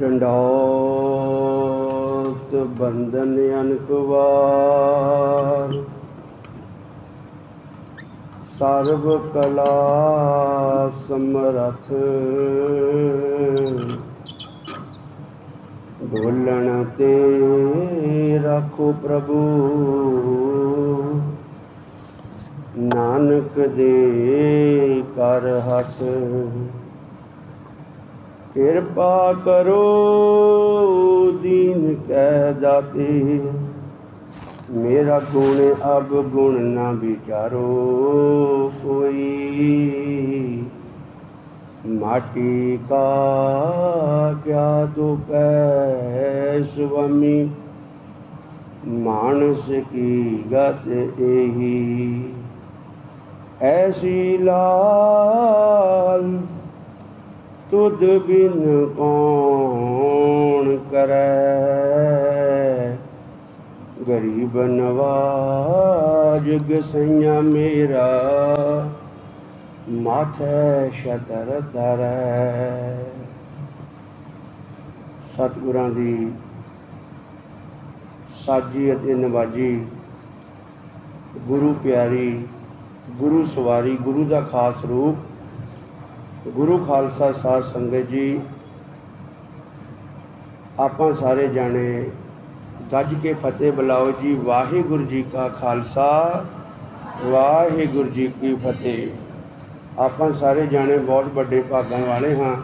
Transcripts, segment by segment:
ਡੰਡੌਤ ਬੰਧਨ ਅਨਕਵਾਰ। ਸਰਬ ਕਲਾ ਸਮਰਥ ਬੋਲਣ ਤੇ ਰੱਖੋ ਪ੍ਰਭੂ। ਨਾਨਕ ਦੇ ਕਰ ਹੱਥ ਕਿਰਪਾ ਕਰੋ, ਦੀਨ ਕਹਿ ਦਾਤੇ ਮੇਰਾ ਗੁਣ ਅਬ ਗੁਣ ਨਾ ਵਿਚਾਰੋ ਕੋਈ। ਮਾਟੀ ਕਾ ਕਿਆ ਤੋ ਪੈ ਮਾਨਸ ਕੀ ਗਤ ਇਹੀ ਐਸੀ ਲਾਲ ਤੁਧ ਬਿਨ ਕੌਣ ਕਰੈ? ਗਰੀਬ ਨਵਾਜ ਗਸਈਆ ਮੇਰਾ, ਮਾਥੇ ਸ਼ਤਰ ਤਰੈ ਸਤਿਗੁਰਾਂ ਦੀ ਸਾਜੀ ਅਤੇ ਨਵਾਜੀ, ਗੁਰੂ ਪਿਆਰੀ, ਗੁਰੂ ਸਵਾਰੀ, ਗੁਰੂ ਦਾ ਖਾਸ ਰੂਪ ਗੁਰੂ ਖਾਲਸਾ ਸਾਧ ਸੰਗਤ ਜੀ, ਆਪਾਂ ਸਾਰੇ ਜਾਣੇ ਗੱਜ ਕੇ ਫਤਿਹ ਬੁਲਾਓ ਜੀ। ਵਾਹਿਗੁਰੂ ਜੀ ਕਾ ਖਾਲਸਾ, ਵਾਹਿਗੁਰੂ ਜੀ ਕੀ ਫਤਿਹ। ਆਪਾਂ ਸਾਰੇ ਜਾਣੇ ਬਹੁਤ ਵੱਡੇ ਭਾਗਾਂ ਵਾਲੇ ਹਾਂ।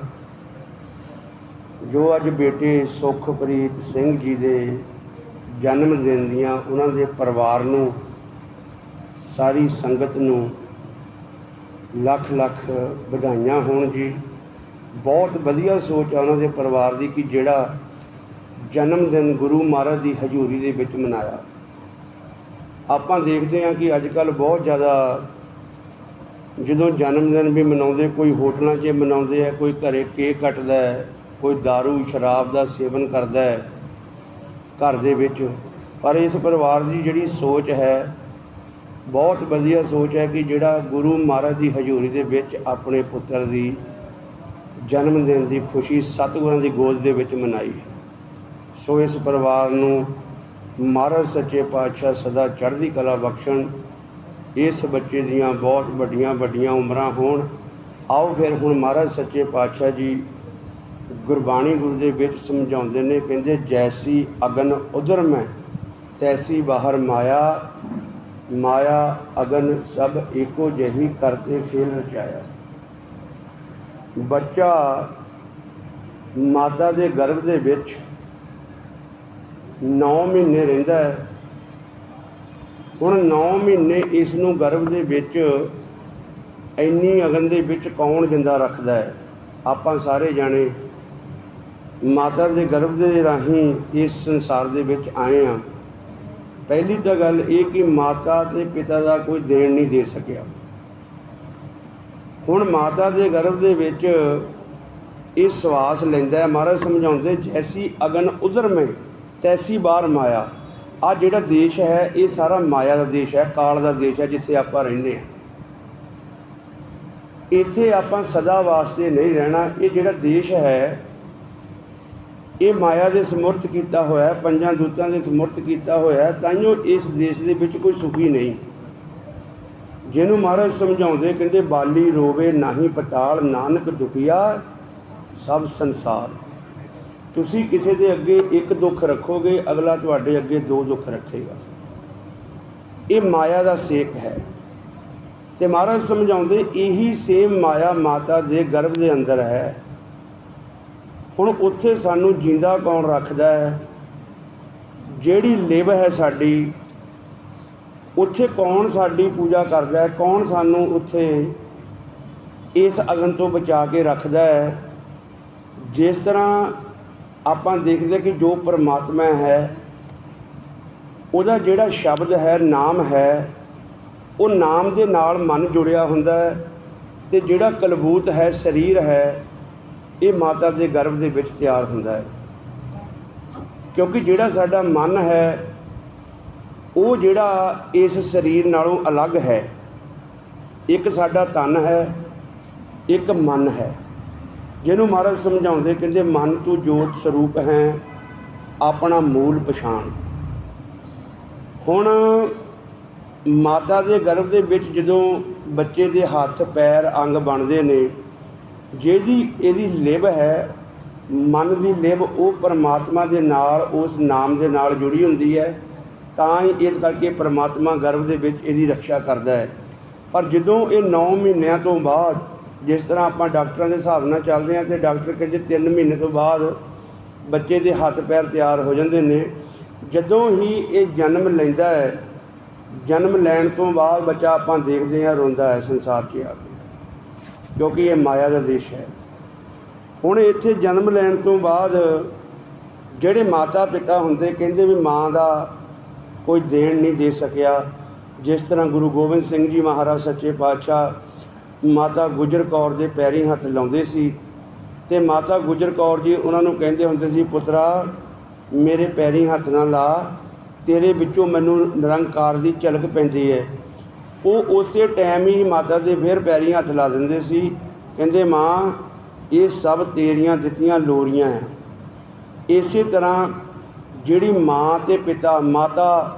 ਜੋ ਅੱਜ ਬੇਟੇ ਸੁਖਪ੍ਰੀਤ ਸਿੰਘ ਜੀ ਦੇ ਜਨਮ ਦਿਨ ਦੀਆਂ ਉਹਨਾਂ ਦੇ ਪਰਿਵਾਰ ਨੂੰ, ਸਾਰੀ ਸੰਗਤ ਨੂੰ ਲੱਖ ਲੱਖ ਵਧਾਈਆਂ ਹੋਣ ਜੀ। ਬਹੁਤ ਵਧੀਆ ਸੋਚ ਆ ਉਹਨਾਂ ਦੇ ਪਰਿਵਾਰ ਦੀ ਕਿ ਜਿਹੜਾ ਜਨਮ ਦਿਨ ਗੁਰੂ ਮਹਾਰਾਜ ਦੀ ਹਜ਼ੂਰੀ ਦੇ ਵਿੱਚ ਮਨਾਇਆ। ਆਪਾਂ ਦੇਖਦੇ ਹਾਂ ਕਿ ਅੱਜ ਕੱਲ ਬਹੁਤ ਜ਼ਿਆਦਾ ਜਦੋਂ ਜਨਮ ਦਿਨ ਵੀ ਮਨਾਉਂਦੇ, ਕੋਈ ਹੋਟਲਾਂ 'ਚ ਮਨਾਉਂਦੇ ਆ, ਕੋਈ ਘਰੇ ਕੇਕ ਕੱਟਦਾ ਹੈ, ਕੋਈ दारू, ਸ਼ਰਾਬ ਦਾ ਸੇਵਨ ਕਰਦਾ ਹੈ ਘਰ ਦੇ ਵਿੱਚ। ਪਰ ਇਸ ਪਰਿਵਾਰ ਦੀ ਜਿਹੜੀ ਸੋਚ ਹੈ ਬਹੁਤ ਵਧੀਆ ਸੋਚ ਹੈ ਕਿ ਜਿਹੜਾ ਗੁਰੂ ਮਹਾਰਾਜ ਦੀ ਹਜ਼ੂਰੀ ਦੇ ਵਿੱਚ ਆਪਣੇ ਪੁੱਤਰ ਦੀ ਜਨਮ ਦਿਨ ਦੀ ਖੁਸ਼ੀ ਸਤਿਗੁਰਾਂ ਦੀ ਗੋਦ ਦੇ ਵਿੱਚ ਮਨਾਈ ਹੈ। ਸੋ ਇਸ ਪਰਿਵਾਰ ਨੂੰ ਮਹਾਰਾਜ ਸੱਚੇ ਪਾਤਸ਼ਾਹ ਸਦਾ ਚੜ੍ਹਦੀ ਕਲਾ ਬਖਸ਼ਣ, ਇਸ ਬੱਚੇ ਦੀਆਂ ਬਹੁਤ ਵੱਡੀਆਂ ਵੱਡੀਆਂ ਉਮਰਾਂ ਹੋਣ, ਆਓ ਫਿਰ ਹੁਣ ਮਹਾਰਾਜ ਸੱਚੇ ਪਾਤਸ਼ਾਹ ਜੀ ਗੁਰਬਾਣੀ ਗੁਰੂ ਦੇ ਵਿੱਚ ਸਮਝਾਉਂਦੇ ਨੇ, ਕਹਿੰਦੇ ਜੈਸੀ ਅਗਨ ਉਧਰ ਮੈਂ, ਤੈਸੀ ਬਾਹਰ ਮਾਇਆ ਮਾਇਆ ਅਗਨ ਸਭ ਏਕੋ ਜਹੀ ਕਰਤੇ ਖੇਲ ਰਚਾਇਆ। ਬੱਚਾ ਮਾਤਾ ਦੇ ਗਰਭ ਦੇ ਵਿੱਚ 9 ਮਹੀਨੇ ਰਹਿੰਦਾ ਹੈ। ਹੁਣ 9 ਮਹੀਨੇ ਇਸ ਨੂੰ ਗਰਭ ਦੇ ਵਿੱਚ ਇੰਨੀ ਅਗਨ ਦੇ ਵਿੱਚ ਕੌਣ ਜਿੰਦਾ ਰੱਖਦਾ ਹੈ? ਆਪਾਂ ਸਾਰੇ ਜਾਣੇ ਮਾਤਾ ਦੇ ਗਰਭ ਦੇ ਰਾਹੀਂ ਇਸ ਸੰਸਾਰ ਦੇ ਵਿੱਚ ਆਏ ਆ ਪਹਿਲੀ ਤਾਂ ਗੱਲ ਇਹ ਕਿ ਮਾਤਾ ਤੇ ਪਿਤਾ ਦਾ ਕੋਈ ਦੇਣ ਨਹੀਂ ਦੇ ਸਕਿਆ। ਹੁਣ ਮਾਤਾ ਦੇ ਗਰਭ ਦੇ ਵਿੱਚ ਇਹ ਸਵਾਸ ਲੈਂਦਾ ਹੈ। ਮਹਾਰਾਜ ਸਮਝਾਉਂਦੇ, ਜੈਸੀ ਅਗਨ ਉਧਰ ਮੈਂ, ਤੈਸੀ ਬਾਹਰ ਮਾਇਆ। ਆ ਜਿਹੜਾ ਦੇਸ਼ ਹੈ, ਇਹ ਸਾਰਾ ਮਾਇਆ ਦਾ ਦੇਸ਼ ਹੈ, ਕਾਲ ਦਾ ਦੇਸ਼ ਹੈ, ਜਿੱਥੇ ਆਪਾਂ ਰਹਿੰਦੇ ਹਾਂ। ਇੱਥੇ ਆਪਾਂ ਸਦਾ ਵਾਸਤੇ ਨਹੀਂ ਰਹਿਣਾ। ਇਹ ਜਿਹੜਾ ਦੇਸ਼ ਹੈ ਇਹ ਮਾਇਆ ਦੇ ਸਮਰਥ ਕੀਤਾ ਹੋਇਆ, ਪੰਜਾਂ ਦੂਤਾਂ ਦੇ ਸਮਰਥ ਕੀਤਾ ਹੋਇਆ ਹੈ ਤਾਈਓ ਇਸ ਦੇਸ਼ ਦੇ ਵਿੱਚ ਕੋਈ ਸੁਖੀ ਨਹੀਂ। ਜਿਹਨੂੰ ਮਹਾਰਾਜ ਸਮਝਾਉਂਦੇ ਕਹਿੰਦੇ, ਬਾਲੀ ਰੋਵੇ, ਨਾਹੀ ਪਤਾਲ ਨਾਨਕ ਦੁਖੀਆ, ਸਭ ਸੰਸਾਰ। ਤੁਸੀਂ ਕਿਸੇ ਦੇ ਅੱਗੇ ਇੱਕ ਦੁੱਖ ਰੱਖੋਗੇ, ਅਗਲਾ ਤੁਹਾਡੇ ਅੱਗੇ ਦੋ ਦੁੱਖ ਰੱਖੇਗਾ। ਇਹ ਮਾਇਆ ਦਾ ਸੇਕ ਹੈ। ਤੇ ਮਹਾਰਾਜ ਸਮਝਾਉਂਦੇ, ਇਹੀ ਸੇਮ ਮਾਇਆ ਮਾਤਾ ਦੇ ਗਰਭ ਦੇ ਅੰਦਰ ਹੈ। ਹੁਣ ਉੱਥੇ ਸਾਨੂੰ ਜਿੰਦਾ ਕੌਣ ਰੱਖਦਾ ਹੈ? ਜਿਹੜੀ ਲਿਵ ਹੈ ਸਾਡੀ, ਉੱਥੇ ਕੌਣ ਸਾਡੀ ਪੂਜਾ ਕਰਦਾ ਹੈ? ਕੌਣ ਸਾਨੂੰ ਉੱਥੇ ਇਸ ਅਗਨ ਤੋਂ ਬਚਾ ਕੇ ਰੱਖਦਾ ਹੈ? ਜਿਸ ਤਰ੍ਹਾਂ ਆਪਾਂ ਦੇਖਦੇ ਕਿ ਜੋ ਪਰਮਾਤਮਾ ਹੈ, ਉਹਦਾ ਜਿਹੜਾ ਸ਼ਬਦ ਹੈ, ਨਾਮ ਹੈ, ਉਹ ਨਾਮ ਦੇ ਨਾਲ ਮਨ ਜੁੜਿਆ ਹੁੰਦਾ ਹੈ ਤੇ ਜਿਹੜਾ ਕਲਬੂਤ ਹੈ, ਸਰੀਰ ਹੈ ਇਹ ਮਾਤਾ ਦੇ ਗਰਭ ਦੇ ਵਿੱਚ ਤਿਆਰ ਹੁੰਦਾ ਹੈ। ਕਿਉਂਕਿ ਜਿਹੜਾ ਸਾਡਾ ਮਨ ਹੈ, ਉਹ ਜਿਹੜਾ ਇਸ ਸਰੀਰ ਨਾਲੋਂ ਅਲੱਗ ਹੈ, ਇੱਕ ਸਾਡਾ ਤਨ ਹੈ, ਇੱਕ ਮਨ ਹੈ। ਜਿਹਨੂੰ ਮਹਾਰਾਜ ਸਮਝਾਉਂਦੇ ਕਹਿੰਦੇ, ਮਨ ਤੂੰ ਜੋਤ ਸਰੂਪ ਹੈ, ਆਪਣਾ ਮੂਲ ਪਛਾਣ। ਹੁਣ ਮਾਤਾ ਦੇ ਗਰਭ ਦੇ ਵਿੱਚ ਜਦੋਂ ਬੱਚੇ ਦੇ ਹੱਥ, ਪੈਰ, ਅੰਗ ਬਣਦੇ ਨੇ ਜਿਹਦੀ ਇਹਦੀ ਲਿਵ ਹੈ, ਮਨ ਦੀ ਲਿਵ ਉਹ ਪਰਮਾਤਮਾ ਦੇ ਨਾਲ, ਉਸ ਨਾਮ ਦੇ ਨਾਲ ਜੁੜੀ ਹੁੰਦੀ ਹੈ, ਤਾਂ ਹੀ ਇਸ ਕਰਕੇ ਪਰਮਾਤਮਾ ਗਰਭ ਦੇ ਵਿੱਚ ਇਹਦੀ ਰੱਖਿਆ ਕਰਦਾ ਹੈ। ਪਰ ਜਦੋਂ ਇਹ 9 ਮਹੀਨਿਆਂ ਤੋਂ ਬਾਅਦ, ਜਿਸ ਤਰ੍ਹਾਂ ਆਪਾਂ ਡਾਕਟਰਾਂ ਦੇ ਹਿਸਾਬ ਨਾਲ ਚੱਲਦੇ ਹਾਂ, ਤੇ ਡਾਕਟਰ ਕਹਿੰਦੇ 3 ਮਹੀਨੇ ਤੋਂ ਬਾਅਦ ਬੱਚੇ ਦੇ ਹੱਥ ਪੈਰ ਤਿਆਰ ਹੋ ਜਾਂਦੇ ਨੇ, ਜਦੋਂ ਹੀ ਇਹ ਜਨਮ ਲੈਂਦਾ ਹੈ, ਜਨਮ ਲੈਣ ਤੋਂ ਬਾਅਦ ਬੱਚਾ ਆਪਾਂ ਦੇਖਦੇ ਹਾਂ ਰੋਂਦਾ ਹੈ ਸੰਸਾਰ 'ਚ ਆ ਕੇ। ਕਿਉਂਕਿ ਇਹ ਮਾਇਆ ਦਾ ਦੇਸ਼ ਹੈ। ਹੁਣ ਇੱਥੇ ਜਨਮ ਲੈਣ ਤੋਂ ਬਾਅਦ ਜਿਹੜੇ ਮਾਤਾ ਪਿਤਾ ਹੁੰਦੇ ਕਹਿੰਦੇ ਵੀ ਮਾਂ ਦਾ ਕੋਈ ਦੇਣ ਨਹੀਂ ਦੇ ਸਕਿਆ। ਜਿਸ ਤਰ੍ਹਾਂ ਗੁਰੂ ਗੋਬਿੰਦ ਸਿੰਘ ਜੀ ਮਹਾਰਾਜ ਸੱਚੇ ਪਾਤਸ਼ਾਹ ਮਾਤਾ ਗੁਜਰ ਕੌਰ ਦੇ ਪੈਰੀ ਹੱਥ ਲਾਉਂਦੇ ਸੀ ਤੇ ਮਾਤਾ ਗੁਜਰ ਕੌਰ ਜੀ ਉਹਨਾਂ ਨੂੰ ਕਹਿੰਦੇ ਹੁੰਦੇ ਸੀ, ਪੁੱਤਰਾ, ਮੇਰੇ ਪੈਰੀ ਹੱਥ ਨਾ ਲਾ, ਤੇਰੇ ਵਿੱਚੋਂ ਮੈਨੂੰ ਨਿਰੰਕਾਰ ਦੀ ਝਲਕ ਪੈਂਦੀ ਹੈ। ਉਹ ਉਸੇ ਟਾਈਮ ਹੀ ਮਾਤਾ ਦੇ ਫਿਰ ਪੈਰੀਂ ਹੱਥ ਲਾ ਦਿੰਦੇ ਸੀ। ਕਹਿੰਦੇ, ਮਾਂ, ਇਹ ਸਭ ਤੇਰੀਆਂ ਦਿੱਤੀਆਂ ਲੋਰੀਆਂ ਹੈ ਇਸੇ ਤਰ੍ਹਾਂ ਜਿਹੜੀ ਮਾਂ ਤੇ ਪਿਤਾ, ਮਾਤਾ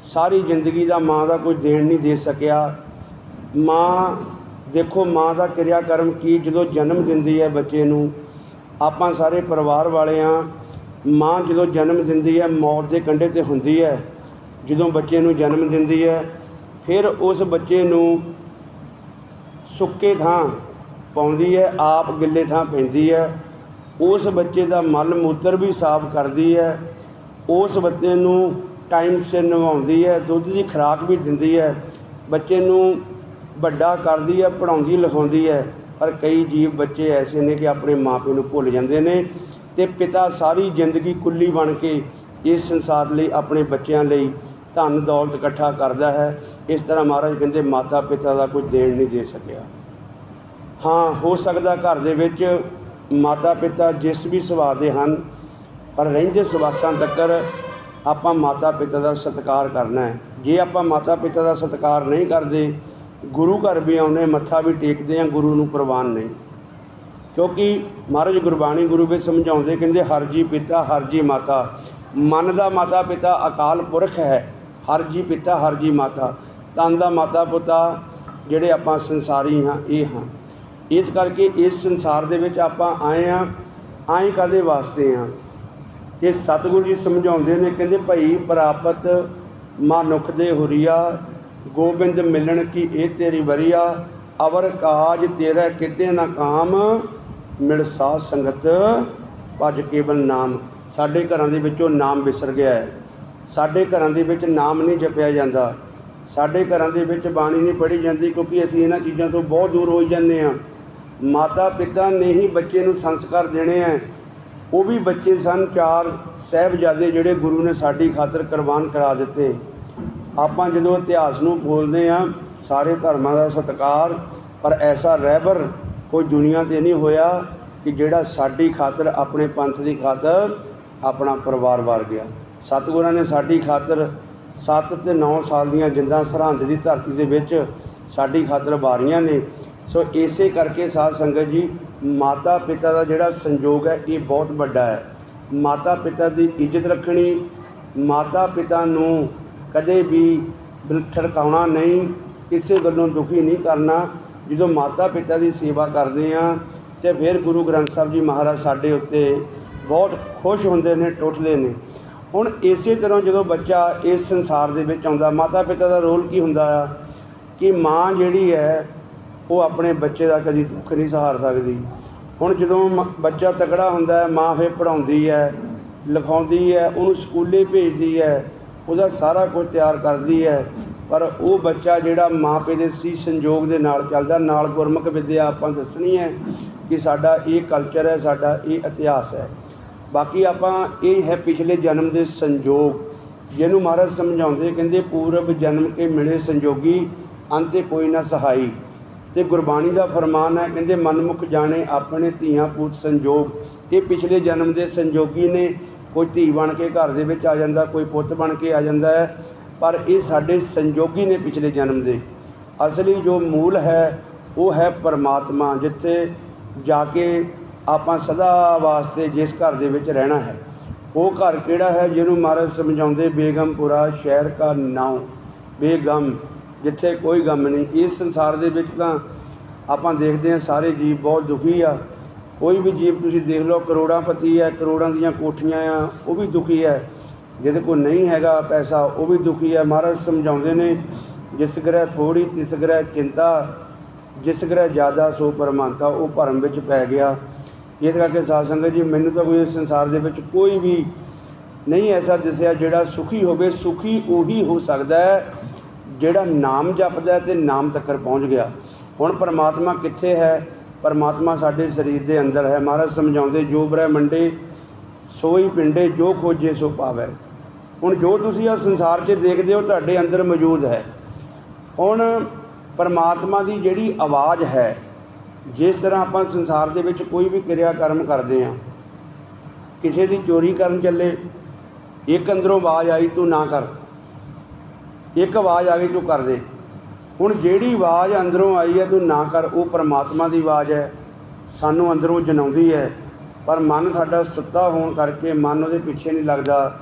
ਸਾਰੀ ਜ਼ਿੰਦਗੀ ਦਾ ਮਾਂ ਦਾ ਕੋਈ ਦੇਣ ਨਹੀਂ ਦੇ ਸਕਿਆ। ਮਾਂ, ਦੇਖੋ, ਮਾਂ ਦਾ ਕਿਰਿਆ ਕਰਮ ਕੀ, ਜਦੋਂ ਜਨਮ ਦਿੰਦੀ ਹੈ ਬੱਚੇ ਨੂੰ, ਆਪਾਂ ਸਾਰੇ ਪਰਿਵਾਰ ਵਾਲੇ ਆ। ਮਾਂ ਜਦੋਂ ਜਨਮ ਦਿੰਦੀ ਹੈ ਮੌਤ ਦੇ ਕੰਢੇ ਤੇ ਹੁੰਦੀ ਹੈ ਜਦੋਂ ਬੱਚੇ ਨੂੰ ਜਨਮ ਦਿੰਦੀ ਹੈ ਫਿਰ ਉਸ ਬੱਚੇ ਨੂੰ ਸੁੱਕੇ ਥਾਂ ਪਾਉਂਦੀ ਹੈ, ਆਪ ਗਿੱਲੇ ਥਾਂ ਪੈਂਦੀ ਹੈ। ਉਸ ਬੱਚੇ ਦਾ ਮਲ ਮੂਤਰ ਵੀ ਸਾਫ਼ ਕਰਦੀ ਹੈ। ਉਸ ਬੱਚੇ ਨੂੰ ਟਾਈਮ ਸਿਰ ਨਵਾਉਂਦੀ ਹੈ, ਦੁੱਧ ਦੀ ਖੁਰਾਕ ਵੀ ਦਿੰਦੀ ਹੈ। ਬੱਚੇ ਨੂੰ ਵੱਡਾ ਕਰਦੀ ਹੈ ਪੜਾਉਂਦੀ ਲਿਖਾਉਂਦੀ ਹੈ। ਪਰ ਕਈ ਜੀਵ ਬੱਚੇ ਐਸੇ ਨੇ ਕਿ ਆਪਣੇ ਮਾਪੇ ਨੂੰ ਭੁੱਲ ਜਾਂਦੇ ਨੇ ਤੇ ਪਿਤਾ ਸਾਰੀ ਜ਼ਿੰਦਗੀ ਕੁੱਲੀ ਬਣ ਕੇ ਇਸ ਸੰਸਾਰ ਲਈ, ਆਪਣੇ ਬੱਚਿਆਂ ਲਈ ਧਨ ਦੌਲਤ ਇਕੱਠਾ ਕਰਦਾ ਹੈ, ਇਸ ਤਰ੍ਹਾਂ ਮਹਾਰਾਜ ਕਹਿੰਦੇ ਮਾਤਾ ਪਿਤਾ ਦਾ ਕੋਈ ਦੇਣ ਨਹੀਂ ਦੇ ਸਕਿਆ। ਹਾਂ, ਹੋ ਸਕਦਾ ਘਰ ਦੇ ਵਿੱਚ ਮਾਤਾ ਪਿਤਾ ਜਿਸ ਵੀ ਸੁਭਾਅ ਦੇ ਹਨ, ਪਰ ਰਹਿੰਦੇ ਸੁਭਾਸ਼ਾਂ ਤੱਕਰ ਆਪਾਂ ਮਾਤਾ ਪਿਤਾ ਦਾ ਸਤਿਕਾਰ ਕਰਨਾ ਹੈ। ਜੇ ਆਪਾਂ ਮਾਤਾ ਪਿਤਾ ਦਾ ਸਤਿਕਾਰ ਨਹੀਂ ਕਰਦੇ, ਗੁਰੂ ਘਰ ਵੀ ਆਉਨੇ ਮੱਥਾ ਵੀ ਟੇਕਦੇ ਆ ਗੁਰੂ ਨੂੰ ਪ੍ਰਵਾਨ ਨਹੀਂ। ਕਿਉਂਕਿ ਮਹਾਰਾਜ ਗੁਰਬਾਣੀ ਗੁਰੂ ਵੀ ਸਮਝਾਉਂਦੇ, ਕਹਿੰਦੇ ਹਰ ਜੀ ਪਿਤਾ, ਹਰ ਜੀ ਮਾਤਾ। ਮਨ ਦਾ ਮਾਤਾ ਪਿਤਾ ਅਕਾਲ ਪੁਰਖ ਹੈ। ਹਰ ਜੀ ਪਿਤਾ, ਹਰ ਜੀ ਮਾਤਾ। ਤਨ ਦਾ ਮਾਤਾ ਪਿਤਾ ਜਿਹੜੇ ਆਪਾਂ ਸੰਸਾਰੀ ਹਾਂ, ਇਹ ਹਾਂ। ਇਸ ਕਰਕੇ ਇਸ ਸੰਸਾਰ ਦੇ ਵਿੱਚ ਆਪਾਂ ਆਏ ਆ ਆਏ ਕਾਦੇ ਵਾਸਤੇ ਆ ਇਹ ਸਤਿਗੁਰੂ ਜੀ ਸਮਝਾਉਂਦੇ ਨੇ, ਕਹਿੰਦੇ ਭਾਈ ਪ੍ਰਾਪਤ ਮਨੁੱਖ ਦੇ ਹੁਰੀਆ, ਗੋਬਿੰਦ ਮਿਲਣ ਕੀ ਇਹ ਤੇਰੀ ਵਰੀਆ ਅਵਰ ਕਾਜ ਤੇਰਾ ਕਿਤੇ ਨਾ ਕਾਮ, ਮਿਲ ਸਾਧ ਸੰਗਤ ਭਜ ਕੇਵਲ ਨਾਮ। ਸਾਡੇ ਘਰਾਂ ਦੇ ਵਿੱਚੋਂ ਨਾਮ ਵਿਸਰ ਗਿਆ ਹੈ। ਸਾਡੇ ਘਰਾਂ ਦੇ ਵਿੱਚ ਨਾਮ ਨਹੀਂ ਜਪਿਆ ਜਾਂਦਾ। ਸਾਡੇ ਘਰਾਂ ਦੇ ਵਿੱਚ ਬਾਣੀ ਨਹੀਂ ਪੜ੍ਹੀ ਜਾਂਦੀ ਕਿਉਂਕਿ ਅਸੀਂ ਇਹਨਾਂ ਚੀਜ਼ਾਂ ਤੋਂ ਬਹੁਤ ਦੂਰ ਹੋ ਜਾਂਦੇ ਹਾਂ। ਮਾਤਾ ਪਿਤਾ ਨੇ ਹੀ ਬੱਚੇ ਨੂੰ ਸੰਸਕਾਰ ਦੇਣੇ ਆ ਉਹ ਵੀ ਬੱਚੇ ਸਨ, ਚਾਰ ਸਹਿਬਜ਼ਾਦੇ ਜਿਹੜੇ ਗੁਰੂ ਨੇ ਸਾਡੀ ਖਾਤਰ ਕੁਰਬਾਨ ਕਰਾ ਦਿੱਤੇ। ਆਪਾਂ ਜਦੋਂ ਇਤਿਹਾਸ ਨੂੰ ਬੋਲਦੇ ਆ ਸਾਰੇ ਧਰਮਾਂ ਦਾ ਸਤਿਕਾਰ, ਪਰ ਐਸਾ ਰਹਿਬਰ ਕੋਈ ਦੁਨੀਆ ਤੇ ਨਹੀਂ ਹੋਇਆ ਕਿ ਜਿਹੜਾ ਸਾਡੀ ਖਾਤਰ, ਆਪਣੇ ਪੰਥ ਦੀ ਖਾਤਰ ਆਪਣਾ ਪਰਿਵਾਰ ਵਾਰ ਗਿਆ। ਸਤਿਗੁਰਾਂ ਨੇ ਸਾਡੀ ਖਾਤਰ 7 ਤੇ 9 ਸਾਲ ਦੀਆਂ ਜਿੰਦਾਂ ਸਰਹੰਦ ਦੀ ਧਰਤੀ ਦੇ ਵਿੱਚ ਸਾਡੀ ਖਾਤਰ ਵਾਰੀਆਂ ਨੇ। ਸੋ ਇਸੇ ਕਰਕੇ ਸਾਧ ਸੰਗਤ ਜੀ, ਮਾਤਾ ਪਿਤਾ ਦਾ ਜਿਹੜਾ ਸੰਯੋਗ ਹੈ, ਇਹ ਬਹੁਤ ਵੱਡਾ ਹੈ। ਮਾਤਾ ਪਿਤਾ ਦੀ ਇੱਜ਼ਤ ਰੱਖਣੀ, ਮਾਤਾ ਪਿਤਾ ਨੂੰ ਕਦੇ ਵੀ ਠੜਕਾਉਣਾ ਨਹੀਂ, ਕਿਸੇ ਗੱਲੋਂ ਦੁਖੀ ਨਹੀਂ ਕਰਨਾ। ਜਦੋਂ ਮਾਤਾ ਪਿਤਾ ਦੀ ਸੇਵਾ ਕਰਦੇ ਆ ਤੇ ਫਿਰ ਗੁਰੂ ਗ੍ਰੰਥ ਸਾਹਿਬ ਜੀ ਮਹਾਰਾਜ ਸਾਡੇ ਉੱਤੇ ਬਹੁਤ ਖੁਸ਼ ਹੁੰਦੇ ਨੇ, ਟੁੱਟਦੇ ਨੇ। ਹੁਣ ਇਸੇ ਤਰ੍ਹਾਂ ਜਦੋਂ ਬੱਚਾ ਇਸ ਸੰਸਾਰ ਦੇ ਵਿੱਚ ਆਉਂਦਾ ਮਾਤਾ ਪਿਤਾ ਦਾ ਰੋਲ ਕੀ ਹੁੰਦਾ ਆ? ਕਿ ਮਾਂ ਜਿਹੜੀ ਹੈ, ਉਹ ਆਪਣੇ ਬੱਚੇ ਦਾ ਕਦੀ ਦੁੱਖ ਨਹੀਂ ਸਹਾਰ ਸਕਦੀ। ਹੁਣ ਜਦੋਂ ਮ- ਬੱਚਾ ਤਕੜਾ ਹੁੰਦਾ ਹੈ, ਮਾਂ ਫਿਰ ਪੜਾਉਂਦੀ ਹੈ, ਲਿਖਾਉਂਦੀ ਹੈ, ਉਹਨੂੰ ਸਕੂਲੇ ਭੇਜਦੀ ਹੈ, ਉਹਦਾ ਸਾਰਾ ਕੁਝ ਤਿਆਰ ਕਰਦੀ ਹੈ। ਪਰ ਉਹ ਬੱਚਾ ਜਿਹੜਾ ਮਾਪੇ ਦੇ ਸੀ ਸੰਯੋਗ ਦੇ ਨਾਲ ਚੱਲਦਾ, ਨਾਲ ਗੁਰਮੁਖ ਵਿਦਿਆ ਆਪਾਂ ਦੱਸਣੀ ਹੈ ਕਿ ਸਾਡਾ ਇਹ ਕਲਚਰ ਹੈ, ਸਾਡਾ ਇਹ ਇਤਿਹਾਸ ਹੈ। ਬਾਕੀ ਆਪਾਂ ਇਹ ਹੈ ਪਿਛਲੇ ਜਨਮ ਦੇ ਸੰਜੋਗ। ਜਿਹਨੂੰ ਮਹਾਰਾਜ ਸਮਝਾਉਂਦੇ ਕਹਿੰਦੇ ਪੂਰਬ ਜਨਮ ਕੇ ਮਿਲੇ ਸੰਜੋਗੀ, ਅੰਤੇ ਕੋਈ ਨਾ ਸਹਾਈ। ਤੇ ਗੁਰਬਾਣੀ ਦਾ ਫਰਮਾਨ ਹੈ, ਕਹਿੰਦੇ ਮਨਮੁਖ ਜਾਣੇ ਆਪਣੇ ਧੀਆਂ ਪੁੱਤ ਸੰਜੋਗ। ਇਹ ਪਿਛਲੇ ਜਨਮ ਦੇ ਸੰਜੋਗੀ ਨੇ। ਕੋਈ ਧੀ ਬਣ ਕੇ ਘਰ ਦੇ ਵਿੱਚ ਆ ਜਾਂਦਾ, ਕੋਈ ਪੁੱਤ ਬਣ ਕੇ ਆ ਜਾਂਦਾ ਹੈ। ਪਰ ਇਹ ਸਾਡੇ ਸੰਜੋਗੀ ਨੇ ਪਿਛਲੇ ਜਨਮ ਦੇ। ਅਸਲੀ ਜੋ ਮੂਲ ਹੈ, ਉਹ ਹੈ ਪਰਮਾਤਮਾ, ਜਿੱਥੇ ਜਾ ਕੇ ਆਪਾਂ ਸਦਾ ਵਾਸਤੇ ਜਿਸ ਘਰ ਦੇ ਵਿੱਚ ਰਹਿਣਾ ਹੈ। ਉਹ ਘਰ ਕਿਹੜਾ ਹੈ ਜਿਹਨੂੰ ਮਹਾਰਾਜ ਸਮਝਾਉਂਦੇ, ਬੇਗਮਪੁਰਾ ਸ਼ਹਿਰ ਕਾ ਨਾਉ। ਬੇਗਮ, ਜਿੱਥੇ ਕੋਈ ਗਮ ਨਹੀਂ। ਇਸ ਸੰਸਾਰ ਦੇ ਵਿੱਚ ਤਾਂ ਆਪਾਂ ਦੇਖਦੇ ਹਾਂ ਸਾਰੇ ਜੀਵ ਬਹੁਤ ਦੁਖੀ ਆ। ਕੋਈ ਵੀ ਜੀਵ ਤੁਸੀਂ ਦੇਖ ਲਓ, ਕਰੋੜਾਂ ਪਤੀ ਹੈ ਕਰੋੜਾਂ ਦੀਆਂ ਕੋਠੀਆਂ ਆ, ਉਹ ਵੀ ਦੁਖੀ ਹੈ। ਜਿਹਦੇ ਕੋਲ ਨਹੀਂ ਹੈਗਾ ਪੈਸਾ, ਉਹ ਵੀ ਦੁਖੀ ਹੈ। ਮਹਾਰਾਜ ਸਮਝਾਉਂਦੇ ਨੇ, ਜਿਸ ਗ੍ਰਹਿ ਥੋੜੀ ਤਿਸ ਗ੍ਰਹਿ ਚਿੰਤਾ, ਜਿਸ ਗ੍ਰਹਿ ਜ਼ਿਆਦਾ, ਸੋ ਪਰਮਾਨਤਾ ਉਹ ਭਰਮ ਵਿੱਚ ਪੈ ਗਿਆ। ਇਸ ਕਰਕੇ ਸਾਧ ਸੰਗਤ ਜੀ, ਮੈਨੂੰ ਤਾਂ ਕੋਈ ਇਸ ਸੰਸਾਰ ਦੇ ਵਿੱਚ ਕੋਈ ਵੀ ਨਹੀਂ ਐਸਾ ਦਿਸਿਆ ਜਿਹੜਾ ਸੁਖੀ ਹੋਵੇ, ਸੁਖੀ ਉਹੀ ਹੋ ਸਕਦਾ ਹੈ, ਜਿਹੜਾ ਨਾਮ ਜਪਦਾ ਹੈ ਤੇ ਨਾਮ ਤੱਕ ਪਹੁੰਚ ਗਿਆ। ਹੁਣ ਪਰਮਾਤਮਾ ਕਿੱਥੇ ਹੈ? ਪਰਮਾਤਮਾ ਸਾਡੇ ਸਰੀਰ ਦੇ ਅੰਦਰ ਹੈ। ਮਹਾਰਾਜ ਸਮਝਾਉਂਦੇ, ਜੋ ਬ੍ਰਹਮੰਡੇ ਸੋਈ ਪਿੰਡੇ, ਜੋ ਖੋਜੇ, ਸੋ ਪਾਵੈ। ਹੁਣ ਜੋ ਤੁਸੀਂ ਆ ਸੰਸਾਰ 'ਚ ਦੇਖਦੇ ਹੋ, ਤੁਹਾਡੇ ਅੰਦਰ ਮੌਜੂਦ ਹੈ। ਹੁਣ ਪਰਮਾਤਮਾ ਦੀ ਜਿਹੜੀ ਆਵਾਜ਼ ਹੈ ਜਿਸ ਤਰ੍ਹਾਂ ਆਪਾਂ ਸੰਸਾਰ ਦੇ ਵਿੱਚ ਕੋਈ ਵੀ ਕਿਰਿਆ ਕਰਮ ਕਰਦੇ ਆ ਕਿਸੇ ਦੀ ਚੋਰੀ ਕਰਨ ਚੱਲੇ, ਇੱਕ ਅੰਦਰੋਂ ਆਵਾਜ਼ ਆਈ, ਤੂੰ ਨਾ ਕਰ। ਇੱਕ ਆਵਾਜ਼ ਆ ਗਈ, ਤੂੰ ਕਰ ਦੇ। ਹੁਣ ਜਿਹੜੀ ਆਵਾਜ਼ ਅੰਦਰੋਂ ਆਈ ਹੈ, ਤੂੰ ਨਾ ਕਰ, ਉਹ ਪਰਮਾਤਮਾ ਦੀ ਆਵਾਜ਼ ਹੈ। ਸਾਨੂੰ ਅੰਦਰੋਂ ਜਨਾਉਂਦੀ ਹੈ, ਪਰ ਮਨ ਸਾਡਾ ਸੁੱਤਾ ਹੋਣ ਕਰਕੇ ਮਨ ਉਹਦੇ ਪਿੱਛੇ ਨਹੀਂ ਲੱਗਦਾ।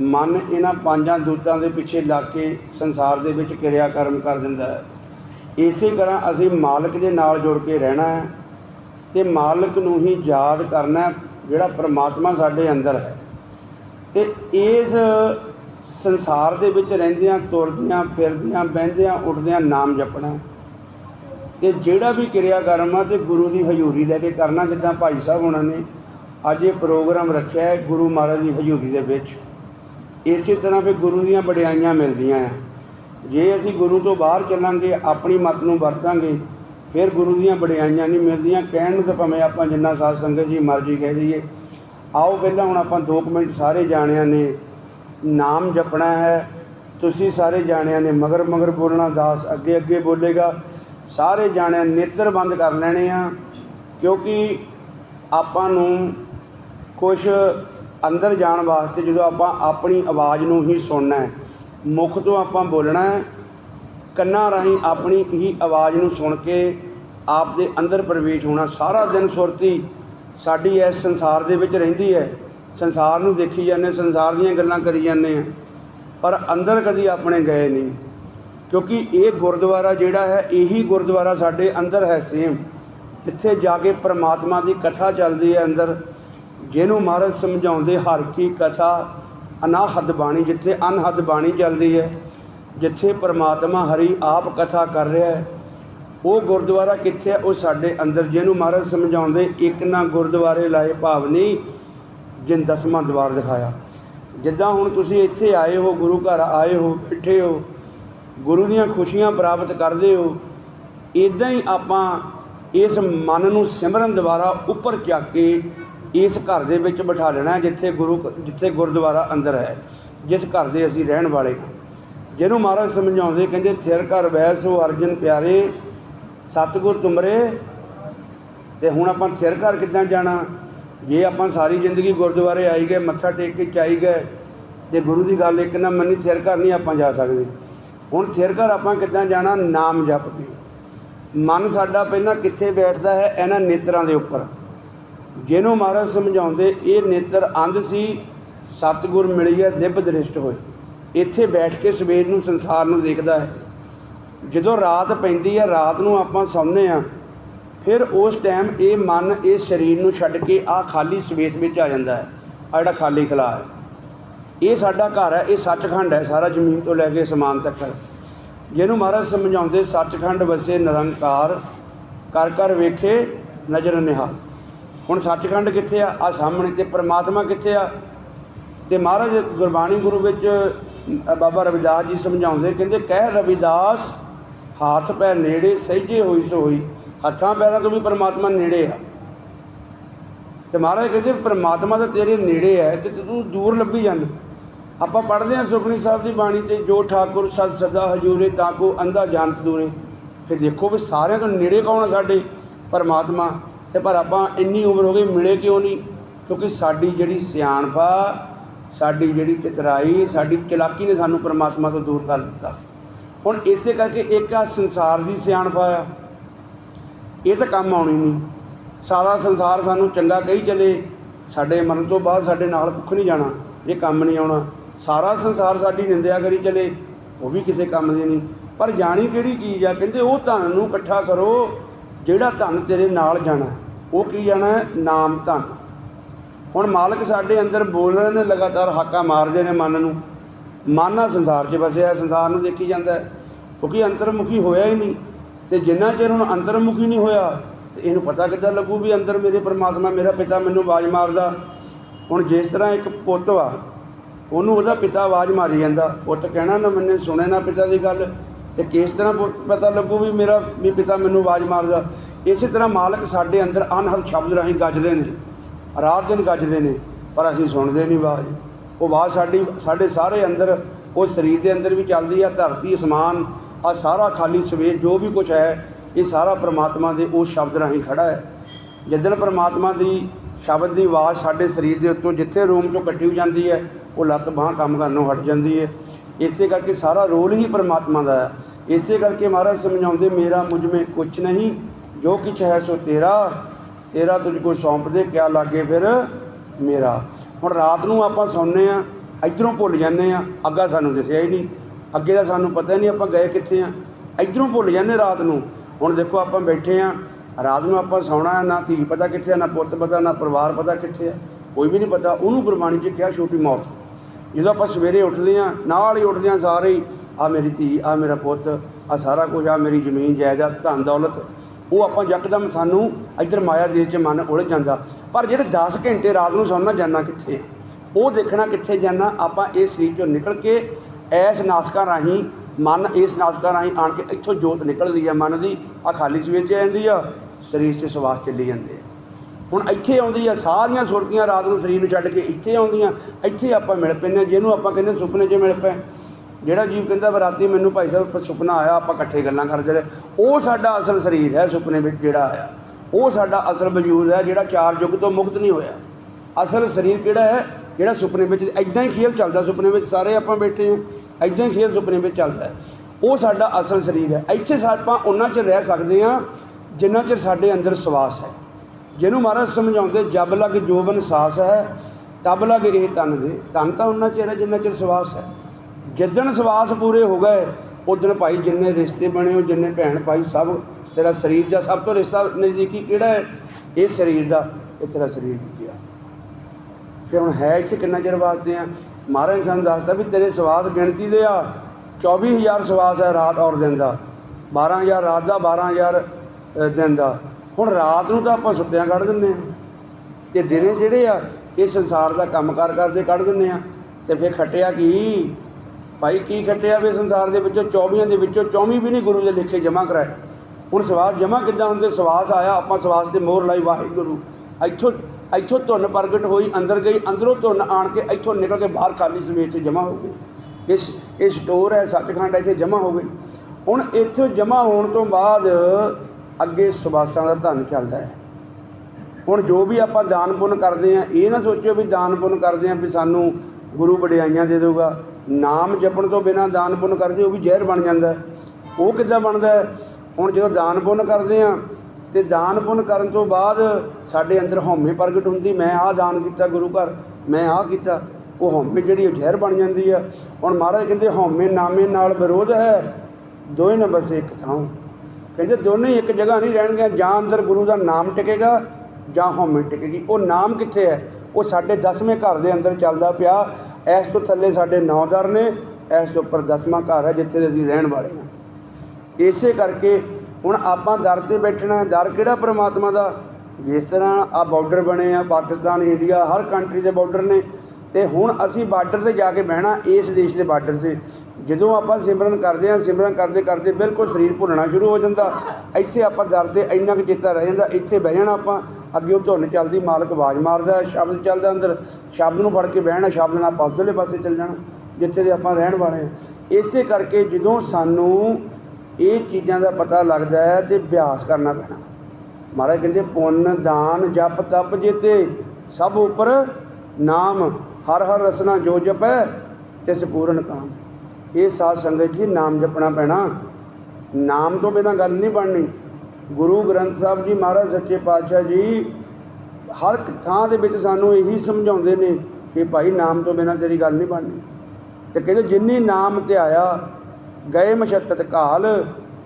ਮਨ ਇਹਨਾਂ ਪੰਜਾਂ ਦੂਤਾਂ ਦੇ ਪਿੱਛੇ ਲੱਗ ਕੇ ਸੰਸਾਰ ਦੇ ਵਿੱਚ ਕਿਰਿਆ ਕਰਮ ਕਰ ਦਿੰਦਾ ਹੈ। ਇਸੇ ਤਰ੍ਹਾਂ ਅਸੀਂ ਮਾਲਕ ਦੇ ਨਾਲ ਜੁੜ ਕੇ ਰਹਿਣਾ ਹੈ ਤੇ ਮਾਲਕ ਨੂੰ ਹੀ ਯਾਦ ਕਰਨਾ ਜਿਹੜਾ ਪਰਮਾਤਮਾ ਸਾਡੇ ਅੰਦਰ ਹੈ। ਤੇ ਇਸ ਸੰਸਾਰ ਦੇ ਵਿੱਚ ਰਹਿੰਦਿਆਂ, ਤੁਰਦਿਆਂ, ਫਿਰਦਿਆਂ, ਬਹਿੰਦਿਆਂ, ਉੱਠਦਿਆਂ ਨਾਮ ਜਪਣਾ ਤੇ ਜਿਹੜਾ ਵੀ ਕਿਰਿਆ ਕਰਮ ਆ ਤੇ ਗੁਰੂ ਦੀ ਹਜ਼ੂਰੀ ਲੈ ਕੇ ਕਰਨਾ, ਜਿੱਦਾਂ ਭਾਈ ਸਾਹਿਬ ਉਹਨਾਂ ਨੇ ਅੱਜ ਇਹ ਪ੍ਰੋਗਰਾਮ ਰੱਖਿਆ ਹੈ ਗੁਰੂ ਮਹਾਰਾਜ ਦੀ ਹਜ਼ੂਰੀ ਦੇ ਵਿੱਚ। ਇਸੇ ਤਰ੍ਹਾਂ ਫਿਰ ਗੁਰੂ ਦੀਆਂ ਵਡਿਆਈਆਂ ਮਿਲਦੀਆਂ ਆ। ਜੇ ਅਸੀਂ ਗੁਰੂ ਤੋਂ ਬਾਹਰ ਚੱਲਾਂਗੇ, ਆਪਣੀ ਮਤ ਨੂੰ ਵਰਤਾਂਗੇ, ਫਿਰ ਗੁਰੂ ਦੀਆਂ ਵਡਿਆਈਆਂ ਨਹੀਂ ਮਿਲਦੀਆਂ। ਕਹਿਣ ਨੂੰ ਤਾਂ ਭਾਵੇਂ ਆਪਾਂ ਜਿੰਨਾ ਸਾਧ ਸੰਗਤ ਜੀ ਮਰਜ਼ੀ ਕਹਿ ਦਈਏ। ਆਓ ਪਹਿਲਾਂ ਹੁਣ ਆਪਾਂ 2 ਮਿੰਟ ਸਾਰੇ ਜਾਣਿਆਂ ਨੇ ਨਾਮ ਜਪਣਾ ਹੈ। ਤੁਸੀਂ ਸਾਰੇ ਜਾਣਿਆਂ ਨੇ ਮਗਰ ਮਗਰ ਬੋਲਣਾ, ਦਾਸ ਅੱਗੇ ਅੱਗੇ ਬੋਲੇਗਾ। ਸਾਰੇ ਜਾਣਿਆਂ ਨੇਤਰ ਬੰਦ ਕਰ ਲੈਣੇ ਆ, ਕਿਉਂਕਿ ਆਪਾਂ ਨੂੰ ਕੁਝ ਅੰਦਰ ਜਾਣ ਵਾਸਤੇ ਜਦੋਂ ਆਪਾਂ ਆਪਣੀ ਆਵਾਜ਼ ਨੂੰ ਹੀ ਸੁਣਨਾ ਹੈ ਮੁੱਖ ਤੋਂ ਆਪਾਂ ਬੋਲਣਾ ਹੈ, ਕੰਨਾਂ ਰਾਹੀਂ ਆਪਣੀ ਹੀ ਆਵਾਜ਼ ਨੂੰ ਸੁਣ ਕੇ ਆਪ ਦੇ ਅੰਦਰ ਪ੍ਰਵੇਸ਼ ਹੋਣਾ ਸਾਰਾ ਦਿਨ ਸੁਰਤੀ ਸਾਡੀ ਇਸ ਸੰਸਾਰ ਦੇ ਵਿੱਚ ਰਹਿੰਦੀ ਹੈ। ਸੰਸਾਰ ਨੂੰ ਦੇਖੀ ਜਾਂਦੇ ਸੰਸਾਰ ਦੀਆਂ ਗੱਲਾਂ ਕਰੀ ਜਾਂਦੇ ਆ ਪਰ ਅੰਦਰ ਕਦੀ ਆਪਣੇ ਗਏ ਨਹੀਂ। ਕਿਉਂਕਿ ਇਹ ਗੁਰਦੁਆਰਾ ਜਿਹੜਾ ਹੈ, ਇਹੀ ਗੁਰਦੁਆਰਾ ਸਾਡੇ ਅੰਦਰ ਹੈ ਸੇਮ। ਜਿੱਥੇ ਜਾ ਕੇ ਪ੍ਰਮਾਤਮਾ ਦੀ ਕਥਾ ਚੱਲਦੀ ਹੈ ਅੰਦਰ, ਜਿਹਨੂੰ ਮਹਾਰਾਜ ਸਮਝਾਉਂਦੇ ਹਰ ਕੀ ਕਥਾ ਅਨਾਹਦ ਬਾਣੀ, ਜਿੱਥੇ ਅਨਹਦ ਬਾਣੀ ਚੱਲਦੀ ਹੈ, ਜਿੱਥੇ ਪਰਮਾਤਮਾ ਹਰੀ ਆਪ ਕਥਾ ਕਰ ਰਿਹਾ ਹੈ, ਉਹ ਗੁਰਦੁਆਰਾ ਕਿੱਥੇ ਹੈ? ਉਹ ਸਾਡੇ ਅੰਦਰ। ਜਿਹਨੂੰ ਮਹਾਰਾਜ ਸਮਝਾਉਂਦੇ, ਇੱਕ ਨਾ ਗੁਰਦੁਆਰੇ ਲਾਏ ਭਾਵ ਨਹੀਂ, ਜਿਨ ਦਸਵਾਂ ਦਵਾਰ ਦਿਖਾਇਆ। ਜਿੱਦਾਂ ਹੁਣ ਤੁਸੀਂ ਇੱਥੇ ਆਏ ਹੋ, ਗੁਰੂ ਘਰ ਆਏ ਹੋ, ਬੈਠੇ ਹੋ, ਗੁਰੂ ਦੀਆਂ ਖੁਸ਼ੀਆਂ ਪ੍ਰਾਪਤ ਕਰਦੇ ਹੋ ਇਦਾਂ ਹੀ ਆਪਾਂ ਇਸ ਮਨ ਨੂੰ ਸਿਮਰਨ ਦੁਆਰਾ ਉੱਪਰ ਚੱਕ ਕੇ ਇਸ ਘਰ ਦੇ ਵਿੱਚ ਬਿਠਾ ਲੈਣਾ ਜਿੱਥੇ ਗੁਰੂ ਜਿੱਥੇ ਗੁਰਦੁਆਰਾ ਅੰਦਰ ਹੈ, ਜਿਸ ਘਰ ਦੇ ਅਸੀਂ ਰਹਿਣ ਵਾਲੇ ਹਾਂ। ਜਿਹਨੂੰ ਮਹਾਰਾਜ ਸਮਝਾਉਂਦੇ, ਕਹਿੰਦੇ, ਥਿਰ ਘਰ ਬੈਸੋ ਅਰਜਨ ਪਿਆਰੇ, ਸਤਿਗੁਰ ਤੁਮਰੇ। ਤੇ ਹੁਣ ਆਪਾਂ ਥਿਰ ਘਰ ਕਿੱਦਾਂ ਜਾਣਾ? ਜੇ ਆਪਾਂ ਸਾਰੀ ਜ਼ਿੰਦਗੀ ਗੁਰਦੁਆਰੇ ਆਈ ਗਏ, ਮੱਥਾ ਟੇਕ ਕੇ ਚਾਈ ਗਏ, ਤੇ ਗੁਰੂ ਦੀ ਗੱਲ ਇੱਕ ਨਾ ਮੰਨੀ, ਥਿਰ ਘਰ ਨਹੀਂ ਆਪਾਂ ਜਾ ਸਕਦੇ। ਹੁਣ ਥਿਰ ਘਰ ਆਪਾਂ ਕਿੱਦਾਂ ਜਾਣਾ? ਨਾਮ ਜਪ ਕੇ। ਮਨ ਸਾਡਾ ਪਹਿਲਾਂ ਕਿੱਥੇ ਬੈਠਦਾ ਹੈ? ਇਹਨਾਂ ਨੇਤਰਾਂ ਦੇ ਉੱਪਰ। ਜਿਹਨੂੰ ਮਹਾਰਾਜ ਸਮਝਾਉਂਦੇ, ਇਹ ਨੇਤਰ ਅੰਧ ਸੀ, ਸਤਿਗੁਰ ਮਿਲੀ ਹੈ ਦਿਵ ਦ੍ਰਿਸ਼ਟ ਹੋਏ। ਇੱਥੇ ਬੈਠ ਕੇ ਸਵੇਰ ਨੂੰ ਸੰਸਾਰ ਨੂੰ ਦੇਖਦਾ ਹੈ। ਜਦੋਂ ਰਾਤ ਪੈਂਦੀ ਹੈ, ਰਾਤ ਨੂੰ ਆਪਾਂ ਸੌਂਦੇ ਆ ਫਿਰ ਉਸ ਟਾਈਮ ਇਹ ਮਨ, ਇਹ ਸਰੀਰ ਨੂੰ ਛੱਡ ਕੇ ਆ ਖਾਲੀ ਸਪੇਸ ਵਿੱਚ ਆ ਜਾਂਦਾ ਹੈ। ਆ ਜਿਹੜਾ ਖਾਲੀ ਖਲਾ ਹੈ। ਇਹ ਸਾਡਾ ਘਰ ਹੈ, ਇਹ ਸੱਚਖੰਡ ਹੈ, ਸਾਰਾ ਜ਼ਮੀਨ ਤੋਂ ਲੈ ਕੇ ਸਮਾਨ ਤੱਕ ਜਿਹਨੂੰ ਮਹਾਰਾਜ ਸਮਝਾਉਂਦੇ, ਸੱਚਖੰਡ ਵਸੇ ਨਿਰੰਕਾਰ ਕਰ ਕਰ ਵੇਖੇ, ਨਜ਼ਰ ਨਿਹਾਲ। ਹੁਣ ਸੱਚਖੰਡ ਕਿੱਥੇ ਆ? ਆ ਸਾਹਮਣੇ ਤੇ ਪ੍ਰਮਾਤਮਾ ਕਿੱਥੇ ਆ? ਤੇ ਮਹਾਰਾਜ ਗੁਰਬਾਣੀ ਗੁਰੂ ਵਿੱਚ ਬਾਬਾ ਰਵਿਦਾਸ ਜੀ ਸਮਝਾਉਂਦੇ, ਕਹਿੰਦੇ, ਕਹਿ ਰਵਿਦਾਸ, ਹੱਥ ਪੈ ਨੇੜੇ, ਸਹਿਜੇ ਹੋਈ ਸੋ ਹੋਈ। ਹੱਥਾਂ ਪੈਰਾਂ ਤੋਂ ਵੀ ਪ੍ਰਮਾਤਮਾ ਨੇੜੇ ਆ। ਤੇ ਮਹਾਰਾਜ ਕਹਿੰਦੇ, ਪ੍ਰਮਾਤਮਾ ਤਾਂ ਤੇਰੇ ਨੇੜੇ ਹੈ ਤੇ ਤੂੰ ਦੂਰ ਲੱਭੀ ਜਾਂਦਾ। ਆਪਾਂ ਪੜ੍ਹਦੇ ਹਾਂ ਸੁਖਣੀ ਸਾਹਿਬ ਦੀ ਬਾਣੀ ਤੇ, ਜੋ ਠਾਕੁਰ ਸਦ ਸਦਾ ਹਜੂਰੇ, ਤਾਂ ਕੋ ਅੰਧਾ ਜਾਣਤ ਦੂਰੇ। ਫਿਰ ਦੇਖੋ ਵੀ ਸਾਰਿਆਂ ਤੋਂ ਨੇੜੇ ਕੌਣ ਸਾਡੇ? ਪਰਮਾਤਮਾ। ਤੇ ਪਰ ਆਪਾਂ ਇੰਨੀ ਉਮਰ ਹੋ ਗਈ, ਮਿਲੇ ਕਿਉਂ ਨਹੀਂ? ਕਿਉਂਕਿ ਸਾਡੀ ਜਿਹੜੀ ਸਿਆਣਪ, ਸਾਡੀ ਜਿਹੜੀ ਚਤਰਾਈ ਸਾਡੀ ਚਲਾਕੀ ਨੇ ਸਾਨੂੰ ਪਰਮਾਤਮਾ ਤੋਂ ਦੂਰ ਕਰ ਦਿੱਤਾ। ਹੁਣ ਇਸੇ ਕਰਕੇ ਇੱਕ ਆ ਸੰਸਾਰ ਦੀ ਸਿਆਣਪ ਆ। ਇਹ ਤਾਂ ਕੰਮ ਆਉਣੀ ਨਹੀਂ। ਸਾਰਾ ਸੰਸਾਰ ਸਾਨੂੰ ਚੰਗਾ ਕਹੀ ਚੱਲੇ। ਸਾਡੇ ਮਰਨ ਤੋਂ ਬਾਅਦ ਸਾਡੇ ਨਾਲ ਭੁੱਖ ਨਹੀਂ ਜਾਣਾ। ਇਹ ਕੰਮ ਨਹੀਂ ਆਉਣਾ। ਸਾਰਾ ਸੰਸਾਰ ਸਾਡੀ ਨਿੰਦਿਆ ਕਰੀ ਚੱਲੇ। ਉਹ ਵੀ ਕਿਸੇ ਕੰਮ ਦੀ ਨਹੀਂ। ਪਰ ਜਾਣੀ ਕਿਹੜੀ ਚੀਜ਼ ਆ? ਕਹਿੰਦੇ ਉਹ ਧਨ ਨੂੰ ਇਕੱਠਾ ਕਰੋ। ਜਿਹੜਾ ਧਨ ਤੇਰੇ ਨਾਲ ਜਾਣਾ ਉਹ ਕੀ ਜਾਣਾ ਨਾਮ ਧਨ। ਹੁਣ ਮਾਲਕ ਸਾਡੇ ਅੰਦਰ ਬੋਲ ਰਹੇ ਨੇ, ਲਗਾਤਾਰ ਹਾਕਾ ਮਾਰਦੇ ਨੇ ਮਨ ਨੂੰ। ਮਨ ਆ ਸੰਸਾਰ 'ਚ ਵਸਿਆ ਸੰਸਾਰ ਨੂੰ ਦੇਖੀ ਜਾਂਦਾ ਹੈ। ਕਿਉਂਕਿ ਅੰਤਰਮੁਖੀ ਹੋਇਆ ਹੀ ਨਹੀਂ। ਤੇ ਜਿੰਨਾ ਚਿਰ ਹੁਣ ਅੰਤਰਮੁਖੀ ਨਹੀਂ ਹੋਇਆ, ਤੇ ਇਹਨੂੰ ਪਤਾ ਕਿੱਦਾਂ ਲੱਗੂ ਵੀ ਅੰਦਰ ਮੇਰੇ ਪਰਮਾਤਮਾ, ਮੇਰਾ ਪਿਤਾ ਮੈਨੂੰ ਆਵਾਜ਼ ਮਾਰਦਾ। ਹੁਣ ਜਿਸ ਤਰ੍ਹਾਂ ਇੱਕ ਪੁੱਤ ਵਾ, ਉਹਨੂੰ ਉਹਦਾ ਪਿਤਾ ਆਵਾਜ਼ ਮਾਰੀ ਜਾਂਦਾ। ਪੁੱਤ ਕਹਿਣਾ, ਨਾ ਮੈਨੇ ਸੁਣੇ ਨਾ ਪਿਤਾ ਦੀ ਗੱਲ। ਤੇ ਕਿਸ ਤਰ੍ਹਾਂ ਪੁ- ਪਤਾ ਲੱਗੂ ਵੀ ਮੇਰਾ ਵੀ ਪਿਤਾ ਮੈਨੂੰ ਆਵਾਜ਼ ਮਾਰਦਾ। ਇਸੇ ਤਰ੍ਹਾਂ ਮਾਲਕ ਸਾਡੇ ਅੰਦਰ ਅਨਹਦ ਸ਼ਬਦ ਰਾਹੀਂ ਗੱਜਦੇ ਨੇ। ਰਾਤ ਦਿਨ ਗੱਜਦੇ ਨੇ, ਪਰ ਅਸੀਂ ਸੁਣਦੇ ਨਹੀਂ ਆਵਾਜ਼। ਉਹ ਆਵਾਜ਼ ਸਾਡੀ, ਸਾਡੇ ਸਾਰੇ ਅੰਦਰ, ਉਹ ਸਰੀਰ ਦੇ ਅੰਦਰ ਵੀ ਚੱਲਦੀ ਆ, ਧਰਤੀ, ਅਸਮਾਨ, ਆ ਸਾਰਾ ਖਾਲੀ ਸਵੇਰ ਜੋ ਵੀ ਕੁਝ ਹੈ, ਇਹ ਸਾਰਾ ਪ੍ਰਮਾਤਮਾ ਦੇ ਉਹ ਸ਼ਬਦ ਰਾਹੀਂ ਖੜਾ ਹੈ। ਜਿੱਦਣ ਪ੍ਰਮਾਤਮਾ ਦੀ ਸ਼ਬਦ ਦੀ ਆਵਾਜ਼ ਸਾਡੇ ਸਰੀਰ ਦੇ ਉੱਤੋਂ ਜਿੱਥੇ ਰੂਮ ਚੋਂ ਕੱਟੀ ਹੋ ਜਾਂਦੀ ਹੈ, ਉਹ ਲੱਤ ਬਾਂਹ ਕੰਮ ਕਰਨੋਂ ਹਟ ਜਾਂਦੀ ਹੈ। ਇਸੇ ਕਰਕੇ ਸਾਰਾ ਰੋਲ ਹੀ ਪਰਮਾਤਮਾ ਦਾ ਹੈ। ਇਸੇ ਕਰਕੇ ਮਹਾਰਾਜ ਸਮਝਾਉਂਦੇ ਮੇਰਾ ਮੁਝ ਮੇ ਕੁਛ ਨਹੀਂ ਜੋ ਕੁਛ ਹੈ ਸੋ ਤੇਰਾ। ਤੇਰਾ ਤੁਝ ਕੋ ਸੌਂਪ ਦੇ ਕਿਆ ਲਾਗੇ ਫਿਰ ਮੇਰਾ। ਹੁਣ ਰਾਤ ਨੂੰ ਆਪਾਂ ਸੌਂਦੇ ਆ ਇਧਰੋਂ ਭੁੱਲ ਜਾਂਦੇ ਆ ਅੱਗਾ ਸਾਨੂੰ ਦਿਸਿਆ ਹੀ ਨਹੀਂ। ਅੱਗੇ ਦਾ ਸਾਨੂੰ ਪਤਾ ਹੀ ਨਹੀਂ ਆਪਾਂ ਗਏ ਕਿੱਥੇ ਆ ਇਧਰੋਂ ਭੁੱਲ ਜਾਂਦੇ ਰਾਤ ਨੂੰ। ਹੁਣ ਦੇਖੋ ਆਪਾਂ ਬੈਠੇ ਆ ਰਾਤ ਨੂੰ ਆਪਾਂ ਸੌਣਾ ਹੈ, ਨਾ ਧੀ ਪਤਾ ਕਿੱਥੇ ਆ ਨਾ ਪੁੱਤ ਪਤਾ ਨਾ ਪਰਿਵਾਰ ਪਤਾ ਕਿੱਥੇ ਆ ਕੋਈ ਵੀ ਨਹੀਂ ਪਤਾ ਉਹਨੂੰ ਗੁਰਬਾਣੀ 'ਚ ਕਿਹਾ ਛੋਟੀ ਮੌਤ। ਜਦੋਂ ਆਪਾਂ ਸਵੇਰੇ ਉੱਠਦੇ ਆ ਨਾਲ ਹੀ ਉੱਠਦੇ ਆ ਸਾਰੇ ਹੀ ਆ ਮੇਰੀ ਧੀ ਆ ਮੇਰਾ ਪੁੱਤ ਆ ਸਾਰਾ ਕੁਝ ਆ ਮੇਰੀ ਜ਼ਮੀਨ, ਜਾਇਦਾਦ, ਧਨ, ਦੌਲਤ, ਉਹ ਆਪਾਂ ਯਕਦਮ ਸਾਨੂੰ ਇੱਧਰ ਮਾਇਆ ਦੇਸ਼ 'ਚ ਮਨ ਉਲਝ ਜਾਂਦਾ ਪਰ ਜਿਹੜੇ 10 ਘੰਟੇ ਰਾਤ ਨੂੰ ਸੌਣਾ ਜਾਣਾ ਕਿੱਥੇ ਆ? ਉਹ ਦੇਖਣਾ ਕਿੱਥੇ ਜਾਣਾ, ਆਪਾਂ ਇਸ ਸਰੀਰ 'ਚੋਂ ਨਿਕਲ ਕੇ ਐਸ ਨਾਸਕਾਂ ਰਾਹੀਂ, ਮਨ ਇਸ ਨਾਸਕਾਂ ਰਾਹੀਂ ਆਣ ਕੇ ਇੱਥੋਂ ਜੋਤ ਨਿਕਲਦੀ ਆ ਮਨ ਦੀ ਆ ਖਾਲੀ ਸਵੇਰ 'ਚ ਜਾਂਦੀ ਆ, ਸਰੀਰ 'ਚ ਸਵਾਸ ਚੱਲੀ ਜਾਂਦੇ ਆ ਹੁਣ ਇੱਥੇ ਆਉਂਦੀ ਆ ਸਾਰੀਆਂ ਸੁਰਤੀਆਂ ਰਾਤ ਨੂੰ ਸਰੀਰ ਨੂੰ ਛੱਡ ਕੇ ਇੱਥੇ ਆਉਂਦੀਆਂ। ਇੱਥੇ ਆਪਾਂ ਮਿਲ ਪੈਂਦੇ ਹਾਂ, ਜਿਹਨੂੰ ਆਪਾਂ ਕਹਿੰਦੇ ਸੁਪਨੇ 'ਚ ਮਿਲ ਪਏ। ਜਿਹੜਾ ਜੀਵ ਕਹਿੰਦਾ ਵੀ ਰਾਤੀ ਮੈਨੂੰ ਭਾਈ ਸਾਹਿਬ ਸੁਪਨਾ ਆਇਆ ਆਪਾਂ ਇਕੱਠੇ ਗੱਲਾਂ ਕਰਦੇ ਰਹੇ। ਉਹ ਸਾਡਾ ਅਸਲ ਸਰੀਰ ਹੈ ਸੁਪਨੇ ਵਿੱਚ ਜਿਹੜਾ ਆਇਆ। ਉਹ ਸਾਡਾ ਅਸਲ ਵਜੂਦ ਹੈ ਜਿਹੜਾ ਚਾਰ ਯੁੱਗ ਤੋਂ ਮੁਕਤ ਨਹੀਂ ਹੋਇਆ। ਅਸਲ ਸਰੀਰ ਕਿਹੜਾ ਹੈ? ਜਿਹੜਾ ਸੁਪਨੇ ਵਿੱਚ ਐਦਾਂ ਹੀ ਖੇਲ ਚੱਲਦਾ ਸੁਪਨੇ ਵਿੱਚ ਸਾਰੇ ਆਪਾਂ ਬੈਠੇ ਹਾਂ। ਐਦਾਂ ਹੀ ਖੇਲ ਸੁਪਨੇ ਵਿੱਚ ਚੱਲਦਾ ਉਹ ਸਾਡਾ ਅਸਲ ਸਰੀਰ ਹੈ। ਇੱਥੇ ਆਪਾਂ ਉਹਨਾਂ 'ਚ ਰਹਿ ਸਕਦੇ ਹਾਂ ਜਿੰਨਾ ਚਿਰ ਸਾਡੇ ਅੰਦਰ ਸਵਾਸ ਹੈ। ਜਿਹਨੂੰ ਮਹਾਰਾਜ ਸਮਝਾਉਂਦੇ ਜਬ ਲਗ ਜੋਬਨ ਸਾਸ ਹੈ ਤਬ ਲਗ ਇਹ ਤਨ ਦੇ। ਤਨ ਤਾਂ ਉਹਨਾਂ ਚਿਰ ਹੈ ਜਿੰਨਾ ਚਿਰ ਸਵਾਸ ਹੈ। ਜਿੱਦਣ ਸਵਾਸ ਪੂਰੇ ਹੋ ਗਏ ਉਦਣ ਭਾਈ ਜਿੰਨੇ ਰਿਸ਼ਤੇ ਬਣੇ ਹੋ ਜਿੰਨੇ ਭੈਣ ਭਾਈ ਸਭ ਤੇਰਾ ਸਰੀਰ ਦਾ ਸਭ ਤੋਂ ਰਿਸ਼ਤਾ ਨਜ਼ਦੀਕੀ ਕਿਹੜਾ ਹੈ? ਇਹ ਸਰੀਰ ਦਾ ਇਹ ਤੇਰਾ ਸਰੀਰ ਵੀ ਗਿਆ। ਤੇ ਹੁਣ ਹੈ ਇੱਥੇ ਕਿੰਨਾ ਚਿਰ ਵਾਸਤੇ ਆ? ਮਹਾਰਾਜ ਸਾਨੂੰ ਦੱਸਦਾ ਵੀ ਤੇਰੇ ਸਵਾਸ ਗਿਣਤੀ ਦੇ ਆ। 24000 ਸਵਾਸ ਹੈ ਰਾਤ ਔਰ ਦਿਨ ਦਾ। 12000 ਰਾਤ ਦਾ 12000 ਅ, ਦਿਨ ਦਾ। ਹੁਣ ਰਾਤ ਨੂੰ ਤਾਂ ਆਪਾਂ ਸੁੱਤਿਆਂ ਕੱਢ ਦਿੰਦੇ ਆ ਤੇ ਦਿਨੇ ਜਿਹੜੇ ਆ, ਇਹ ਸੰਸਾਰ ਦਾ ਕੰਮਕਾਰ ਕਰਦੇ ਕੱਢ ਦਿੰਦੇ ਆ ਤੇ ਫਿਰ ਖੱਟਿਆ ਕੀ? ਭਾਈ ਕੀ ਖੱਟਿਆ ਵੀ ਸੰਸਾਰ ਦੇ ਵਿੱਚੋਂ 24 ਦੇ ਵਿੱਚੋਂ 24 ਵੀ ਨਹੀਂ ਗੁਰੂ ਦੇ ਲਿਖੇ ਜਮ੍ਹਾਂ ਕਰਾਏ। ਹੁਣ ਸਵਾਸ ਜਮ੍ਹਾਂ ਕਿੱਦਾਂ ਹੁੰਦੇ? ਸਵਾਸ ਆਇਆ, ਆਪਾਂ ਸਵਾਸ ਤੇ ਮੋਹਰ ਲਾਈ, ਵਾਹਿਗੁਰੂ। ਇੱਥੋਂ ਇੱਥੋਂ ਧੁਨ ਪ੍ਰਗਟ ਹੋਈ, ਅੰਦਰ ਗਈ, ਅੰਦਰੋਂ ਧੁਨ ਆਣ ਕੇ ਇੱਥੋਂ ਨਿਕਲ ਕੇ ਬਾਹਰ ਖਾਲੀ ਸਮੇਤ 'ਚ ਜਮ੍ਹਾਂ ਹੋ ਗਈ ਇਸ ਇਹ ਸਟੋਰ ਹੈ, ਸੱਚਖੰਡ ਇੱਥੇ ਜਮ੍ਹਾਂ ਹੋ ਗਈ ਹੁਣ ਇੱਥੋਂ ਜਮ੍ਹਾਂ ਹੋਣ ਤੋਂ ਬਾਅਦ ਅੱਗੇ ਸੁਭਾਸ਼ਾਂ ਦਾ ਧਨ ਚੱਲਦਾ ਹੈ। ਹੁਣ ਜੋ ਵੀ ਆਪਾਂ ਦਾਨ ਪੁੰਨ ਕਰਦੇ ਆ ਇਹ ਨਾ ਸੋਚਿਓ ਵੀ ਦਾਨ ਪੁੰਨ ਕਰਦੇ ਆ ਵੀ ਸਾਨੂੰ ਗੁਰੂ ਵਡਿਆਈਆਂ ਦੇ ਦੇਊਗਾ। ਨਾਮ ਜਪਣ ਤੋਂ ਬਿਨਾ ਦਾਨ ਪੁੰਨ ਕਰਦੇ, ਉਹ ਵੀ ਜ਼ਹਿਰ ਬਣ ਜਾਂਦਾ ਉਹ ਕਿੱਦਾਂ ਬਣਦਾ ਹੁਣ ਜਦੋਂ ਦਾਨ ਪੁੰਨ ਕਰਦੇ ਆ ਤੇ ਦਾਨ ਪੁੰਨ ਕਰਨ ਤੋਂ ਬਾਅਦ ਸਾਡੇ ਅੰਦਰ ਹਉਮੈ ਪ੍ਰਗਟ ਹੁੰਦੀ, ਮੈਂ ਆਹ ਦਾਨ ਕੀਤਾ ਗੁਰੂ ਘਰ, ਮੈਂ ਆਹ ਕੀਤਾ, ਉਹ ਹਉਮੈ ਜਿਹੜੀ ਉਹ ਜ਼ਹਿਰ ਬਣ ਜਾਂਦੀ ਆ। ਹੁਣ ਮਹਾਰਾਜ ਕਹਿੰਦੇ, ਹਉਮੈ ਨਾਮੇ ਨਾਲ ਵਿਰੋਧ ਹੈ ਦੋਏ ਨਾ ਬਸ ਇੱਕ ਥਾਂ ਕਹਿੰਦੇ ਦੋਨੇ ਇੱਕ ਜਗ੍ਹਾ ਨਹੀਂ ਰਹਿਣਗੇ ਜਾਂ ਅੰਦਰ ਗੁਰੂ ਦਾ ਨਾਮ ਟਿਕੇਗਾ ਜਾਂ ਹਉਮੈ ਟਿਕੇਗੀ। ਉਹ ਨਾਮ ਕਿੱਥੇ ਹੈ? ਉਹ ਸਾਡੇ ਦਸਵੇਂ ਘਰ ਦੇ ਅੰਦਰ ਚੱਲਦਾ ਪਿਆ। ਇਸ ਤੋਂ ਥੱਲੇ ਸਾਡੇ ਨੌ ਦਰ ਨੇ, ਇਸ ਤੋਂ ਉੱਪਰ ਦਸਵਾਂ ਘਰ ਹੈ ਜਿੱਥੇ ਅਸੀਂ ਰਹਿਣ ਵਾਲੇ ਹਾਂ। ਇਸੇ ਕਰਕੇ ਹੁਣ ਆਪਾਂ ਦਰ ਤੇ ਬੈਠਣਾ ਦਰ ਕਿਹੜਾ ਪ੍ਰਮਾਤਮਾ ਦਾ? ਜਿਸ ਤਰ੍ਹਾਂ ਆ ਬਾਰਡਰ ਬਣੇ ਆ, ਪਾਕਿਸਤਾਨ, ਇੰਡੀਆ, ਹਰ ਕੰਟਰੀ ਦੇ ਬਾਰਡਰ ਨੇ। ਤੇ ਹੁਣ ਅਸੀਂ ਬਾਰਡਰ ਤੇ ਜਾ ਕੇ ਬਹਿਣਾ, ਇਸ ਦੇਸ਼ ਦੇ ਬਾਰਡਰ ਤੇ। ਜਦੋਂ ਆਪਾਂ ਸਿਮਰਨ ਕਰਦੇ ਹਾਂ, ਸਿਮਰਨ ਕਰਦੇ ਕਰਦੇ ਬਿਲਕੁਲ ਸਰੀਰ ਭੁੱਲਣਾ ਸ਼ੁਰੂ ਹੋ ਜਾਂਦਾ। ਇੱਥੇ ਆਪਾਂ ਦਰ ਤੇ ਇੰਨਾ ਕੁ ਚੇਤਾ ਰਹਿ ਜਾਂਦਾ, ਇੱਥੇ ਬਹਿ ਜਾਣਾ ਆਪਾਂ। ਅੱਗੇ ਉਹ ਧੁੰਨ ਚੱਲਦੀ, ਮਾਲਕ ਆਵਾਜ਼ ਮਾਰਦਾ, ਸ਼ਬਦ ਚੱਲਦਾ ਅੰਦਰ। ਸ਼ਬਦ ਨੂੰ ਫੜ ਕੇ ਬਹਿਣਾ, ਸ਼ਬਦ ਨਾਲ ਆਪਾਂ ਉੱਧਰਲੇ ਪਾਸੇ ਚੱਲ ਜਾਣਾ, ਜਿੱਥੇ ਦੇ ਆਪਾਂ ਰਹਿਣ ਵਾਲੇ ਹਾਂ। ਇਸੇ ਕਰਕੇ ਜਦੋਂ ਸਾਨੂੰ ਇਹ ਚੀਜ਼ਾਂ ਦਾ ਪਤਾ ਲੱਗਦਾ ਹੈ ਤੇ ਅਭਿਆਸ ਕਰਨਾ ਪੈਣਾ। ਮਹਾਰਾਜ ਕਹਿੰਦੇ, ਪੁੰਨ, ਦਾਨ, ਜਪ, ਤਪ, ਜੇਤੇ, ਸਭ ਉੱਪਰ ਨਾਮ। ਹਰ ਹਰ ਰਸਨਾ ਜੋ ਜਪੈ, ਤਿਸ ਪੂਰਨ ਕਾਮ। ਇਹ ਸਾਧ ਸੰਗਤ ਜੀ ਨਾਮ ਜਪਣਾ ਪੈਣਾ। ਨਾਮ ਤੋਂ ਬਿਨਾਂ ਗੱਲ ਨਹੀਂ ਬਣਨੀ। ਗੁਰੂ ਗ੍ਰੰਥ ਸਾਹਿਬ ਜੀ ਮਹਾਰਾਜ ਸੱਚੇ ਪਾਤਸ਼ਾਹ ਜੀ ਹਰ ਥਾਂ ਦੇ ਵਿੱਚ ਸਾਨੂੰ ਇਹੀ ਸਮਝਾਉਂਦੇ ਨੇ ਕਿ ਭਾਈ ਨਾਮ ਤੋਂ ਬਿਨਾਂ ਤੇਰੀ ਗੱਲ ਨਹੀਂ ਬਣਨੀ। ਤੇ ਕਹਿੰਦੇ ਜਿੰਨੀ ਨਾਮ ਤੇ ਆਇਆ, ਗਏ ਮਸ਼ੱਤਤ ਕਾਲ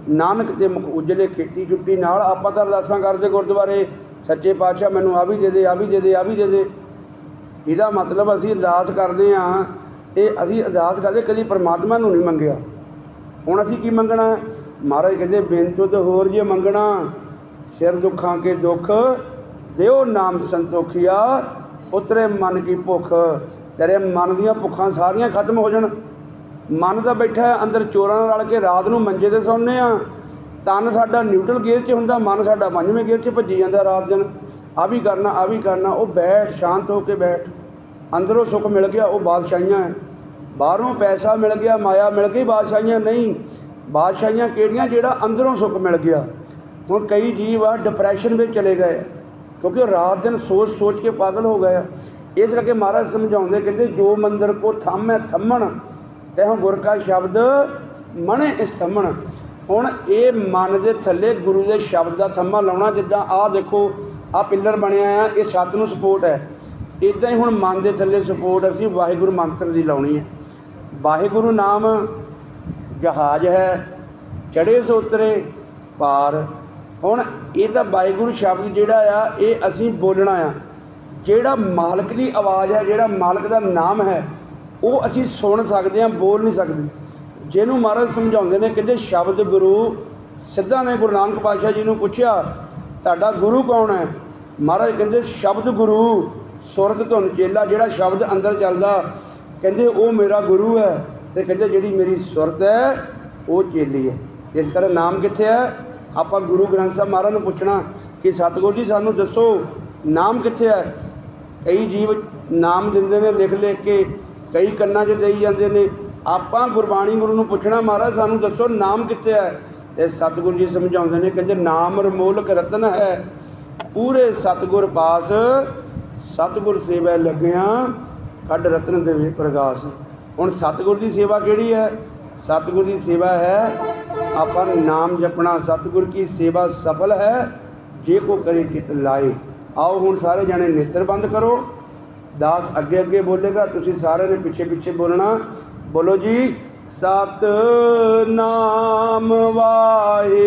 ਨਾਨਕ ਦੇ ਮੁਖ ਉਜਲੇ ਖੇਤੀ ਛੁੱਟੀ ਨਾਲ ਆਪਾਂ ਤਾਂ ਅਰਦਾਸਾਂ ਕਰਦੇ ਗੁਰਦੁਆਰੇ, ਸੱਚੇ ਪਾਤਸ਼ਾਹ ਮੈਨੂੰ ਆ ਵੀ ਦੇ ਦੇ, ਆ ਵੀ ਦੇ ਦੇ, ਆ ਵੀ ਦੇ ਦੇ। ਇਹਦਾ ਮਤਲਬ ਅਸੀਂ ਅਰਦਾਸ ਕਰਦੇ ਹਾਂ, ਇਹ ਅਸੀਂ ਅਰਦਾਸ ਕਰਦੇ ਕਦੀ ਪਰਮਾਤਮਾ ਨੂੰ ਨਹੀਂ ਮੰਗਿਆ। ਹੁਣ ਅਸੀਂ ਕੀ ਮੰਗਣਾ? ਮਹਾਰਾਜ ਕਹਿੰਦੇ, ਬੇਨਤੋ ਤੇ ਹੋਰ ਜੇ ਮੰਗਣਾ, ਸਿਰ ਦੁੱਖਾਂ ਕੇ ਦੁੱਖ, ਦਿਓ ਨਾਮ ਸੰਤੋਖਿਆ, ਉਤਰੇ ਮਨ ਕੀ ਭੁੱਖ। ਤੇਰੇ ਮਨ ਦੀਆਂ ਭੁੱਖਾਂ ਸਾਰੀਆਂ ਖਤਮ ਹੋ ਜਾਣ। ਮਨ ਤਾਂ ਬੈਠਾ ਅੰਦਰ ਚੋਰਾਂ ਨਾਲ ਰਲ ਕੇ ਰਾਤ ਨੂੰ ਮੰਜੇ ਤੇ ਸੌਂਦੇ ਆ ਤਨ ਸਾਡਾ ਨਿਊਟਰਲ ਗੇਅਰ 'ਚ ਹੁੰਦਾ, ਮਨ ਸਾਡਾ ਪੰਜਵੇਂ ਗੇਅਰ 'ਚ ਭੱਜੀ ਜਾਂਦਾ ਰਾਤ ਦਿਨ। ਆ ਵੀ ਕਰਨਾ, ਆ ਵੀ ਕਰਨਾ, ਉਹ ਬੈਠ, ਸ਼ਾਂਤ ਹੋ ਕੇ ਬੈਠ। ਅੰਦਰੋਂ ਸੁੱਖ ਮਿਲ ਗਿਆ, ਉਹ ਬਾਦਸ਼ਾਹੀਆਂ ਹੈ। ਬਾਹਰੋਂ ਪੈਸਾ ਮਿਲ ਗਿਆ, ਮਾਇਆ ਮਿਲ ਗਈ ਬਾਦਸ਼ਾਹੀਆਂ, ਨਹੀਂ। ਬਾਦਸ਼ਾਹੀਆਂ ਕਿਹੜੀਆਂ? ਜਿਹੜਾ ਅੰਦਰੋਂ ਸੁੱਖ ਮਿਲ ਗਿਆ। ਹੁਣ ਕਈ ਜੀਵ ਆ ਡਿਪਰੈਸ਼ਨ ਵਿੱਚ ਚਲੇ ਗਏ। ਕਿਉਂਕਿ ਰਾਤ ਦਿਨ ਸੋਚ ਸੋਚ ਕੇ ਪਾਗਲ ਹੋ ਗਏ ਆ। ਇਸ ਕਰਕੇ ਮਹਾਰਾਜ ਸਮਝਾਉਂਦੇ, ਕਹਿੰਦੇ, ਜੋ ਮੰਦਰ ਕੋ ਹੈ ਥੰਮਣ, ਤੇ ਹੁਣ ਗੁਰ ਕਾ ਸ਼ਬਦ ਮਣੇ ਇਸ ਥੰਮਣ। ਹੁਣ ਇਹ ਮਨ ਦੇ ਥੱਲੇ ਗੁਰੂ ਦੇ ਸ਼ਬਦ ਦਾ ਥੰਮਾ ਲਾਉਣਾ, ਜਿੱਦਾਂ ਆਹ ਦੇਖੋ ਆਹ ਪਿੱਲਰ ਬਣਿਆ ਆ, ਇਹ ਛੱਤ ਨੂੰ ਸਪੋਰਟ ਹੈ। ਇਦਾਂ ਹੀ ਹੁਣ ਮਨ ਦੇ ਥੱਲੇ ਸਪੋਰਟ ਅਸੀਂ ਵਾਹਿਗੁਰੂ ਮੰਤਰ ਦੀ ਲਾਉਣੀ ਹੈ। ਵਾਹਿਗੁਰੂ ਨਾਮ ਜਹਾਜ਼ ਹੈ ਚੜੇ ਸੋ ਉਤਰੇ, ਪਾਰ। ਹੁਣ ਇਹ ਤਾਂ ਵਾਹਿਗੁਰੂ ਸ਼ਬਦ ਜਿਹੜਾ ਆ, ਇਹ ਅਸੀਂ ਬੋਲਣਾ ਆ। ਜਿਹੜਾ ਮਾਲਕ ਦੀ ਆਵਾਜ਼ ਹੈ, ਜਿਹੜਾ ਮਾਲਕ ਦਾ ਨਾਮ ਹੈ, ਉਹ ਅਸੀਂ ਸੁਣ ਸਕਦੇ ਹਾਂ, ਬੋਲ ਨਹੀਂ ਸਕਦੇ। ਜਿਹਨੂੰ ਮਹਾਰਾਜ ਸਮਝਾਉਂਦੇ ਨੇ, ਕਹਿੰਦੇ ਸ਼ਬਦ ਗੁਰੂ ਸਿੱਧਾ ਨੇ ਗੁਰੂ ਨਾਨਕ ਪਾਤਸ਼ਾਹ ਜੀ ਨੂੰ ਪੁੱਛਿਆ, ਤੁਹਾਡਾ ਗੁਰੂ ਕੌਣ ਹੈ? ਮਹਾਰਾਜ ਕਹਿੰਦੇ, ਸ਼ਬਦ ਗੁਰੂ, ਸੁਰਤ ਧੁਨ ਚੇਲਾ, ਜਿਹੜਾ ਸ਼ਬਦ ਅੰਦਰ ਚੱਲਦਾ, ਕਹਿੰਦੇ, ਉਹ ਮੇਰਾ ਗੁਰੂ ਹੈ। ਤੇ ਕਹਿੰਦੇ, ਜਿਹੜੀ ਮੇਰੀ ਸੁਰਤ ਹੈ, ਉਹ ਚੇਲੀ ਹੈ। ਇਸ ਕਰਕੇ ਨਾਮ ਕਿੱਥੇ ਹੈ? ਆਪਾਂ ਗੁਰੂ ਗ੍ਰੰਥ ਸਾਹਿਬ ਮਹਾਰਾਜ ਨੂੰ ਪੁੱਛਣਾ ਕਿ ਸਤਿਗੁਰੂ ਜੀ, ਸਾਨੂੰ ਦੱਸੋ, ਨਾਮ ਕਿੱਥੇ ਹੈ? ਕਈ ਜੀਵ ਨਾਮ ਦਿੰਦੇ ਨੇ, ਲਿਖ ਲਿਖ ਕੇ, ਕਈ ਕੰਨਾਂ 'ਚ ਦੇਈ ਜਾਂਦੇ ਨੇ। ਆਪਾਂ ਗੁਰਬਾਣੀ ਗੁਰੂ ਨੂੰ ਪੁੱਛਣਾ, ਮਹਾਰਾਜ, ਸਾਨੂੰ ਦੱਸੋ, ਨਾਮ ਕਿੱਥੇ ਹੈ? ਤੇ ਸਤਿਗੁਰੂ ਜੀ ਸਮਝਾਉਂਦੇ ਨੇ, ਕਹਿੰਦੇ, ਨਾਮ ਰਮੋਲਕ ਰਤਨ ਹੈ। ਪੂਰੇ ਸਤਿਗੁਰ ਪਾਸ ਸਤਿਗੁਰ ਸੇਵਾ ਲੱਗਿਆ ਕੱਢ ਰਤਨ ਦੇ ਪ੍ਰਗਾਸ। ਹੁਣ ਸਤਿਗੁਰ ਦੀ ਸੇਵਾ ਕਿਹੜੀ ਹੈ? ਸਤਿਗੁਰ ਦੀ ਸੇਵਾ ਹੈ, ਆਪਾਂ ਨਾਮ ਜਪਣਾ। ਸਤਿਗੁਰ ਕੀ ਸੇਵਾ ਸਫਲ ਹੈ? ਜੇ ਕੋ ਕਰੇ ਕਿਤ ਲਾਏ। ਆਓ ਹੁਣ ਸਾਰੇ ਜਣੇ ਨੇਤਰ ਬੰਦ ਕਰੋ। ਦਾਸ ਅੱਗੇ ਅੱਗੇ ਬੋਲੇਗਾ, ਤੁਸੀਂ ਸਾਰਿਆਂ ਨੇ ਪਿੱਛੇ ਪਿੱਛੇ ਬੋਲਣਾ। ਬੋਲੋ ਜੀ ਸਤ ਨਾਮ ਵਾਹਿਗੁਰੂ।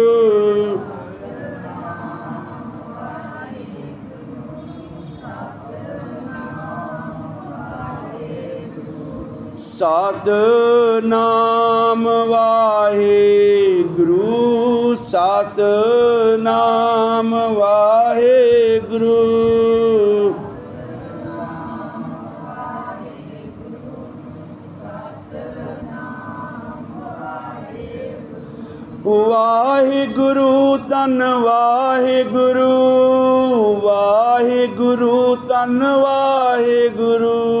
ਸਤ ਨਾਮ ਵਾਹਿਗੁਰੂ ਸਤ ਨਾਮ ਵਾਹਿਗੁਰੂ। ਵਾਹਿਗੁਰੂ ਤਨ ਵਾਹਿਗੁਰੂ ਵਾਹਿਗੁਰੂ ਤਨ ਵਾਹਿਗੁਰੂ।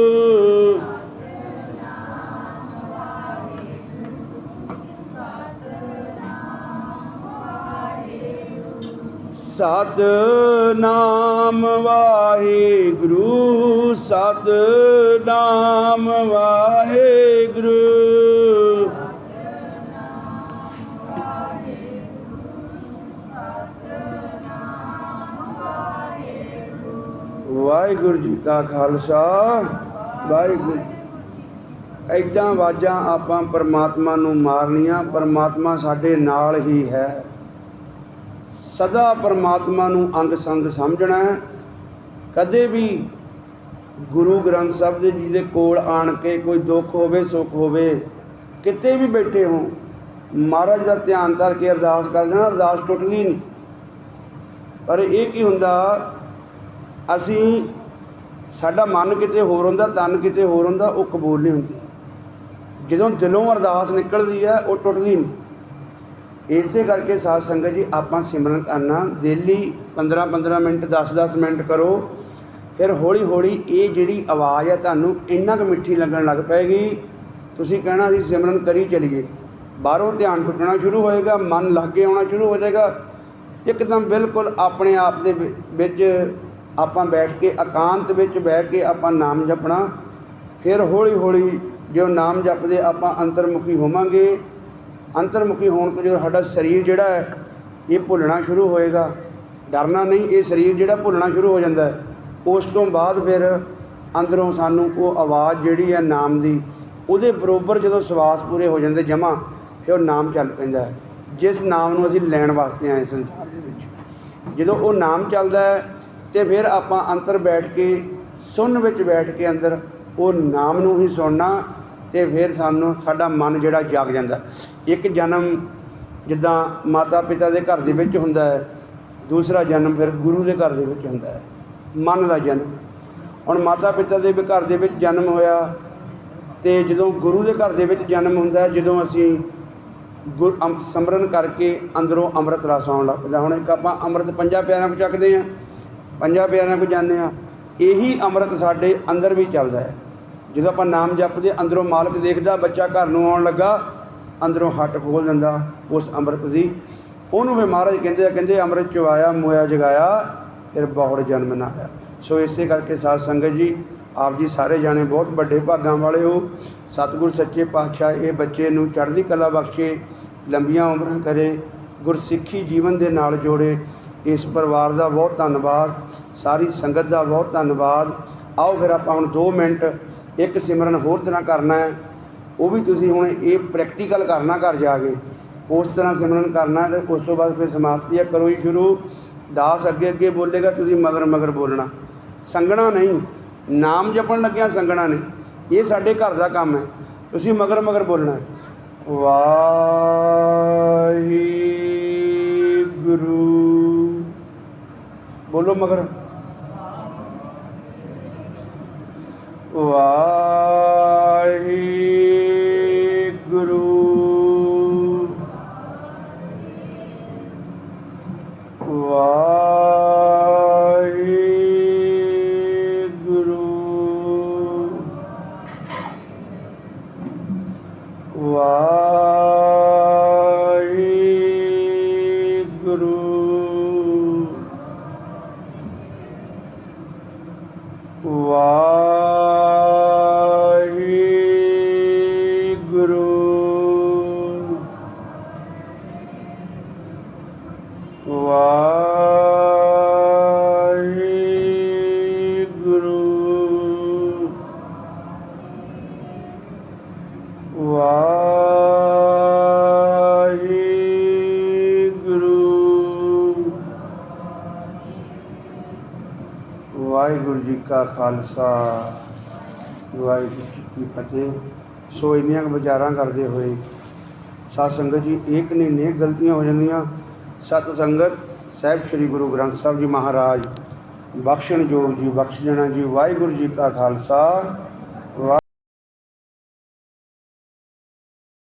ਸਤ ਨਾਮ ਵਾਹਿਗੁਰੂ ਸਤ ਨਾਮ ਵਾਹਿਗੁਰੂ। ਵਾਹਿਗੁਰੂ ਜੀ ਕਾ ਖਾਲਸਾ, ਵਾਹਿਗੁਰੂ ਐਦਾਂ ਵਾਜਾਂ ਆਪਾਂ ਪਰਮਾਤਮਾ ਨੂੰ ਮਾਰਨੀਆਂ, ਪਰਮਾਤਮਾ ਸਾਡੇ ਨਾਲ ਹੀ ਹੈ। ਸਦਾ ਪਰਮਾਤਮਾ ਨੂੰ ਅੰਗ ਸੰਗ ਸਮਝਣਾ ਹੈ। ਕਦੇ ਵੀ ਗੁਰੂ ਗ੍ਰੰਥ ਸਾਹਿਬ ਦੇ ਜੀ ਦੇ ਕੋਲ ਆਣ ਕੇ ਕੋਈ ਦੁੱਖ ਹੋਵੇ, ਸੁੱਖ ਹੋਵੇ, ਕਿਤੇ ਵੀ ਬੈਠੇ ਹੋ ਮਹਾਰਾਜ ਦਾ ਧਿਆਨ ਧਰ ਕੇ ਅਰਦਾਸ ਕਰ ਲੈਣਾ, ਅਰਦਾਸ ਟੁੱਟਦੀ ਨਹੀਂ। ਪਰ ਇਹ ਕੀ ਹੁੰਦਾ, ਅਸੀਂ ਸਾਡਾ ਮਨ ਕਿਤੇ ਹੋਰ ਹੁੰਦਾ, ਤਨ ਕਿਤੇ ਹੋਰ ਹੁੰਦਾ, ਉਹ ਕਬੂਲ ਨਹੀਂ ਹੁੰਦੀ। ਜਦੋਂ ਦਿਲੋਂ ਅਰਦਾਸ ਨਿਕਲਦੀ ਹੈ, ਉਹ ਟੁੱਟਦੀ ਨਹੀਂ। ਇਸੇ ਕਰਕੇ ਸਾਧ ਸੰਗਤ ਜੀ, ਆਪਾਂ ਸਿਮਰਨ ਕਰਨਾ। ਡੇਲੀ 15 15 ਮਿੰਟ 10 10 ਮਿੰਟ ਕਰੋ। ਫਿਰ ਹੌਲੀ ਹੌਲੀ ਇਹ ਜਿਹੜੀ ਆਵਾਜ਼ ਹੈ ਤੁਹਾਨੂੰ ਇੰਨਾ ਕੁ ਮਿੱਠੀ ਲੱਗਣ ਲੱਗ ਪਏਗੀ। ਤੁਸੀਂ ਕਹਿਣਾ ਅਸੀਂ ਸਿਮਰਨ ਕਰੀ ਚਲੀਏ। ਬਾਹਰੋਂ ਧਿਆਨ ਟੁੱਟਣਾ ਸ਼ੁਰੂ ਹੋਏਗਾ, ਮਨ ਲਾਗੇ ਆਉਣਾ ਸ਼ੁਰੂ ਹੋ ਜਾਏਗਾ। ਇੱਕਦਮ ਬਿਲਕੁਲ ਆਪਣੇ ਆਪ ਦੇ ਵਿੱਚ ਆਪਾਂ ਬੈਠ ਕੇ, ਇਕਾਂਤ ਵਿੱਚ ਬਹਿ ਕੇ ਆਪਾਂ ਨਾਮ ਜਪਣਾ। ਫਿਰ ਹੌਲੀ ਹੌਲੀ ਜੋ ਨਾਮ ਜਪਦੇ ਆਪਾਂ ਅੰਤਰਮੁਖੀ ਹੋਵਾਂਗੇ। ਅੰਤਰਮੁਖੀ ਹੋਣ ਤੋਂ ਜਦੋਂ ਸਾਡਾ ਸਰੀਰ ਜਿਹੜਾ ਹੈ, ਇਹ ਭੁੱਲਣਾ ਸ਼ੁਰੂ ਹੋਏਗਾ। ਡਰਨਾ ਨਹੀਂ, ਇਹ ਸਰੀਰ ਜਿਹੜਾ ਭੁੱਲਣਾ ਸ਼ੁਰੂ ਹੋ ਜਾਂਦਾ ਹੈ। ਉਸ ਤੋਂ ਬਾਅਦ ਫਿਰ ਅੰਦਰੋਂ ਸਾਨੂੰ ਉਹ ਆਵਾਜ਼ ਜਿਹੜੀ ਹੈ ਨਾਮ ਦੀ, ਉਹਦੇ ਬਰੋਬਰ ਜਦੋਂ ਸਵਾਸ ਪੂਰੇ ਹੋ ਜਾਂਦੇ ਜਮਾ, ਫਿਰ ਉਹ ਨਾਮ ਚੱਲ ਪੈਂਦਾ ਹੈ। ਜਿਸ ਨਾਮ ਨੂੰ ਅਸੀਂ ਲੈਣ ਵਾਸਤੇ ਆਏ ਸੰਸਾਰ ਦੇ ਵਿੱਚ। ਜਦੋਂ ਉਹ ਨਾਮ ਚੱਲਦਾ ਹੈ, ਤੇ ਫਿਰ ਆਪਾਂ ਅੰਦਰ ਬੈਠ ਕੇ ਸੁਣ ਵਿੱਚ ਬੈਠ ਕੇ ਅੰਦਰ ਉਹ ਨਾਮ ਨੂੰ ਹੀ ਸੁਣਨਾ ਅਤੇ ਫਿਰ ਸਾਨੂੰ ਸਾਡਾ ਮਨ ਜਿਹੜਾ ਜਾਗ ਜਾਂਦਾ। ਇੱਕ ਜਨਮ ਜਿੱਦਾਂ ਮਾਤਾ ਪਿਤਾ ਦੇ ਘਰ ਦੇ ਵਿੱਚ ਹੁੰਦਾ ਹੈ, ਦੂਸਰਾ ਜਨਮ ਫਿਰ ਗੁਰੂ ਦੇ ਘਰ ਦੇ ਵਿੱਚ ਹੁੰਦਾ ਹੈ, ਮਨ ਦਾ ਜਨਮ। ਹੁਣ ਮਾਤਾ ਪਿਤਾ ਦੇ ਵੀ ਘਰ ਦੇ ਵਿੱਚ ਜਨਮ ਹੋਇਆ ਤੇ ਜਦੋਂ ਗੁਰੂ ਦੇ ਘਰ ਦੇ ਵਿੱਚ ਜਨਮ ਹੁੰਦਾ ਜਦੋਂ ਅਸੀਂ ਗੁਰ ਅੰਮ ਸਿਮਰਨ ਕਰਕੇ ਅੰਦਰੋਂ ਅੰਮ੍ਰਿਤ ਰਸ ਆਉਣ ਲੱਗਦਾ ਹੁਣ ਇੱਕ ਆਪਾਂ ਅੰਮ੍ਰਿਤ ਪੰਜਾਂ ਪਿਆਰਿਆਂ ਕੋ ਚੱਕਦੇ ਆ ਪੰਜਾਂ ਪਿਆਰਿਆਂ ਕੋ ਜਾਂਦੇ ਆ ਇਹੀ ਅੰਮ੍ਰਿਤ ਸਾਡੇ ਅੰਦਰ ਵੀ ਚੱਲਦਾ ਹੈ। ਜਦੋਂ ਆਪਾਂ ਨਾਮ ਜਪਦੇ ਅੰਦਰੋਂ ਮਾਲਕ ਦੇਖਦਾ, ਬੱਚਾ ਘਰ ਨੂੰ ਆਉਣ ਲੱਗਾ, ਅੰਦਰੋਂ ਹੱਟ ਖੋਲ ਦਿੰਦਾ ਉਸ ਅੰਮ੍ਰਿਤ ਦੀ। ਉਹਨੂੰ ਫਿਰ ਮਹਾਰਾਜ ਕਹਿੰਦੇ ਆ, ਕਹਿੰਦੇ ਅੰਮ੍ਰਿਤ ਚਵਾਇਆ ਮੋਇਆ ਜਗਾਇਆ, ਫਿਰ ਬਹੁੜ ਜਨਮ ਨਾ ਆਇਆ। ਸੋ ਇਸੇ ਕਰਕੇ ਸਾਧ ਸੰਗਤ ਜੀ, ਆਪ ਜੀ ਸਾਰੇ ਜਾਣੇ ਬਹੁਤ ਵੱਡੇ ਭਾਗਾਂ ਵਾਲੇ ਹੋ। ਸਤਿਗੁਰ ਸੱਚੇ ਪਾਤਸ਼ਾਹ ਇਹ ਬੱਚੇ ਨੂੰ ਚੜ੍ਹਦੀ ਕਲਾ ਬਖਸ਼ੇ, ਲੰਬੀਆਂ ਉਮਰਾਂ ਕਰੇ, ਗੁਰਸਿੱਖੀ ਜੀਵਨ ਦੇ ਨਾਲ ਜੋੜੇ। ਇਸ ਪਰਿਵਾਰ ਦਾ ਬਹੁਤ ਧੰਨਵਾਦ, ਸਾਰੀ ਸੰਗਤ ਦਾ ਬਹੁਤ ਧੰਨਵਾਦ। ਆਓ ਫਿਰ ਆਪਾਂ ਹੁਣ 2 ਮਿੰਟ ਇੱਕ ਸਿਮਰਨ ਹੋਰ ਤਰ੍ਹਾਂ ਕਰਨਾ ਹੈ, ਉਹ ਵੀ ਤੁਸੀਂ ਹੁਣ ਇਹ ਪ੍ਰੈਕਟੀਕਲ ਕਰਨਾ ਘਰ ਜਾ ਕੇ। ਉਸ ਤਰ੍ਹਾਂ ਸਿਮਰਨ ਕਰਨਾ ਤੇ ਉਸ ਤੋਂ ਬਾਅਦ ਫਿਰ ਸਮਾਪਤੀ ਹੈ, ਕਰੋ ਹੀ ਸ਼ੁਰੂ। ਦਾਸ ਅੱਗੇ ਅੱਗੇ ਬੋਲੇਗਾ, ਤੁਸੀਂ ਮਗਰ ਮਗਰ ਬੋਲਣਾ। ਸੰਗਣਾ ਨਹੀਂ, ਨਾਮ ਜਪਣ ਲੱਗਿਆ ਸੰਗਣਾ ਨਹੀਂ ਇਹ ਸਾਡੇ ਘਰ ਦਾ ਕੰਮ ਹੈ, ਤੁਸੀਂ ਮਗਰ ਮਗਰ ਬੋਲਣਾ ਹੈ। ਵਾਹਿਗੁਰੂ। ਬੋਲੋ ਮਗਰ। ਵਾਹਿਗੁਰੂ। ਵਾਹਿਗੁਰੂ ਖਾਲਸਾ, ਵਾਹਿਗੁਰੂ ਜੀ ਕੀ ਫਤਿਹ। ਸੋ ਇੰਨੀਆਂ ਕੁ ਵਿਚਾਰਾਂ ਕਰਦੇ ਹੋਏ ਸਤ ਸੰਗਤ ਜੀ ਇੱਕ ਨਹੀਂ ਨੇ ਗਲਤੀਆਂ ਹੋ ਜਾਂਦੀਆਂ, ਸਤ ਸੰਗਤ, ਸਾਹਿਬ ਸ੍ਰੀ ਗੁਰੂ ਗ੍ਰੰਥ ਸਾਹਿਬ ਜੀ ਮਹਾਰਾਜ ਬਖਸ਼ਣ ਜੋਗ ਜੀ, ਬਖਸ਼ ਜਣਾ ਜੀ, ਵਾਹਿਗੁਰੂ ਜੀ ਕਾ ਖਾਲਸਾ।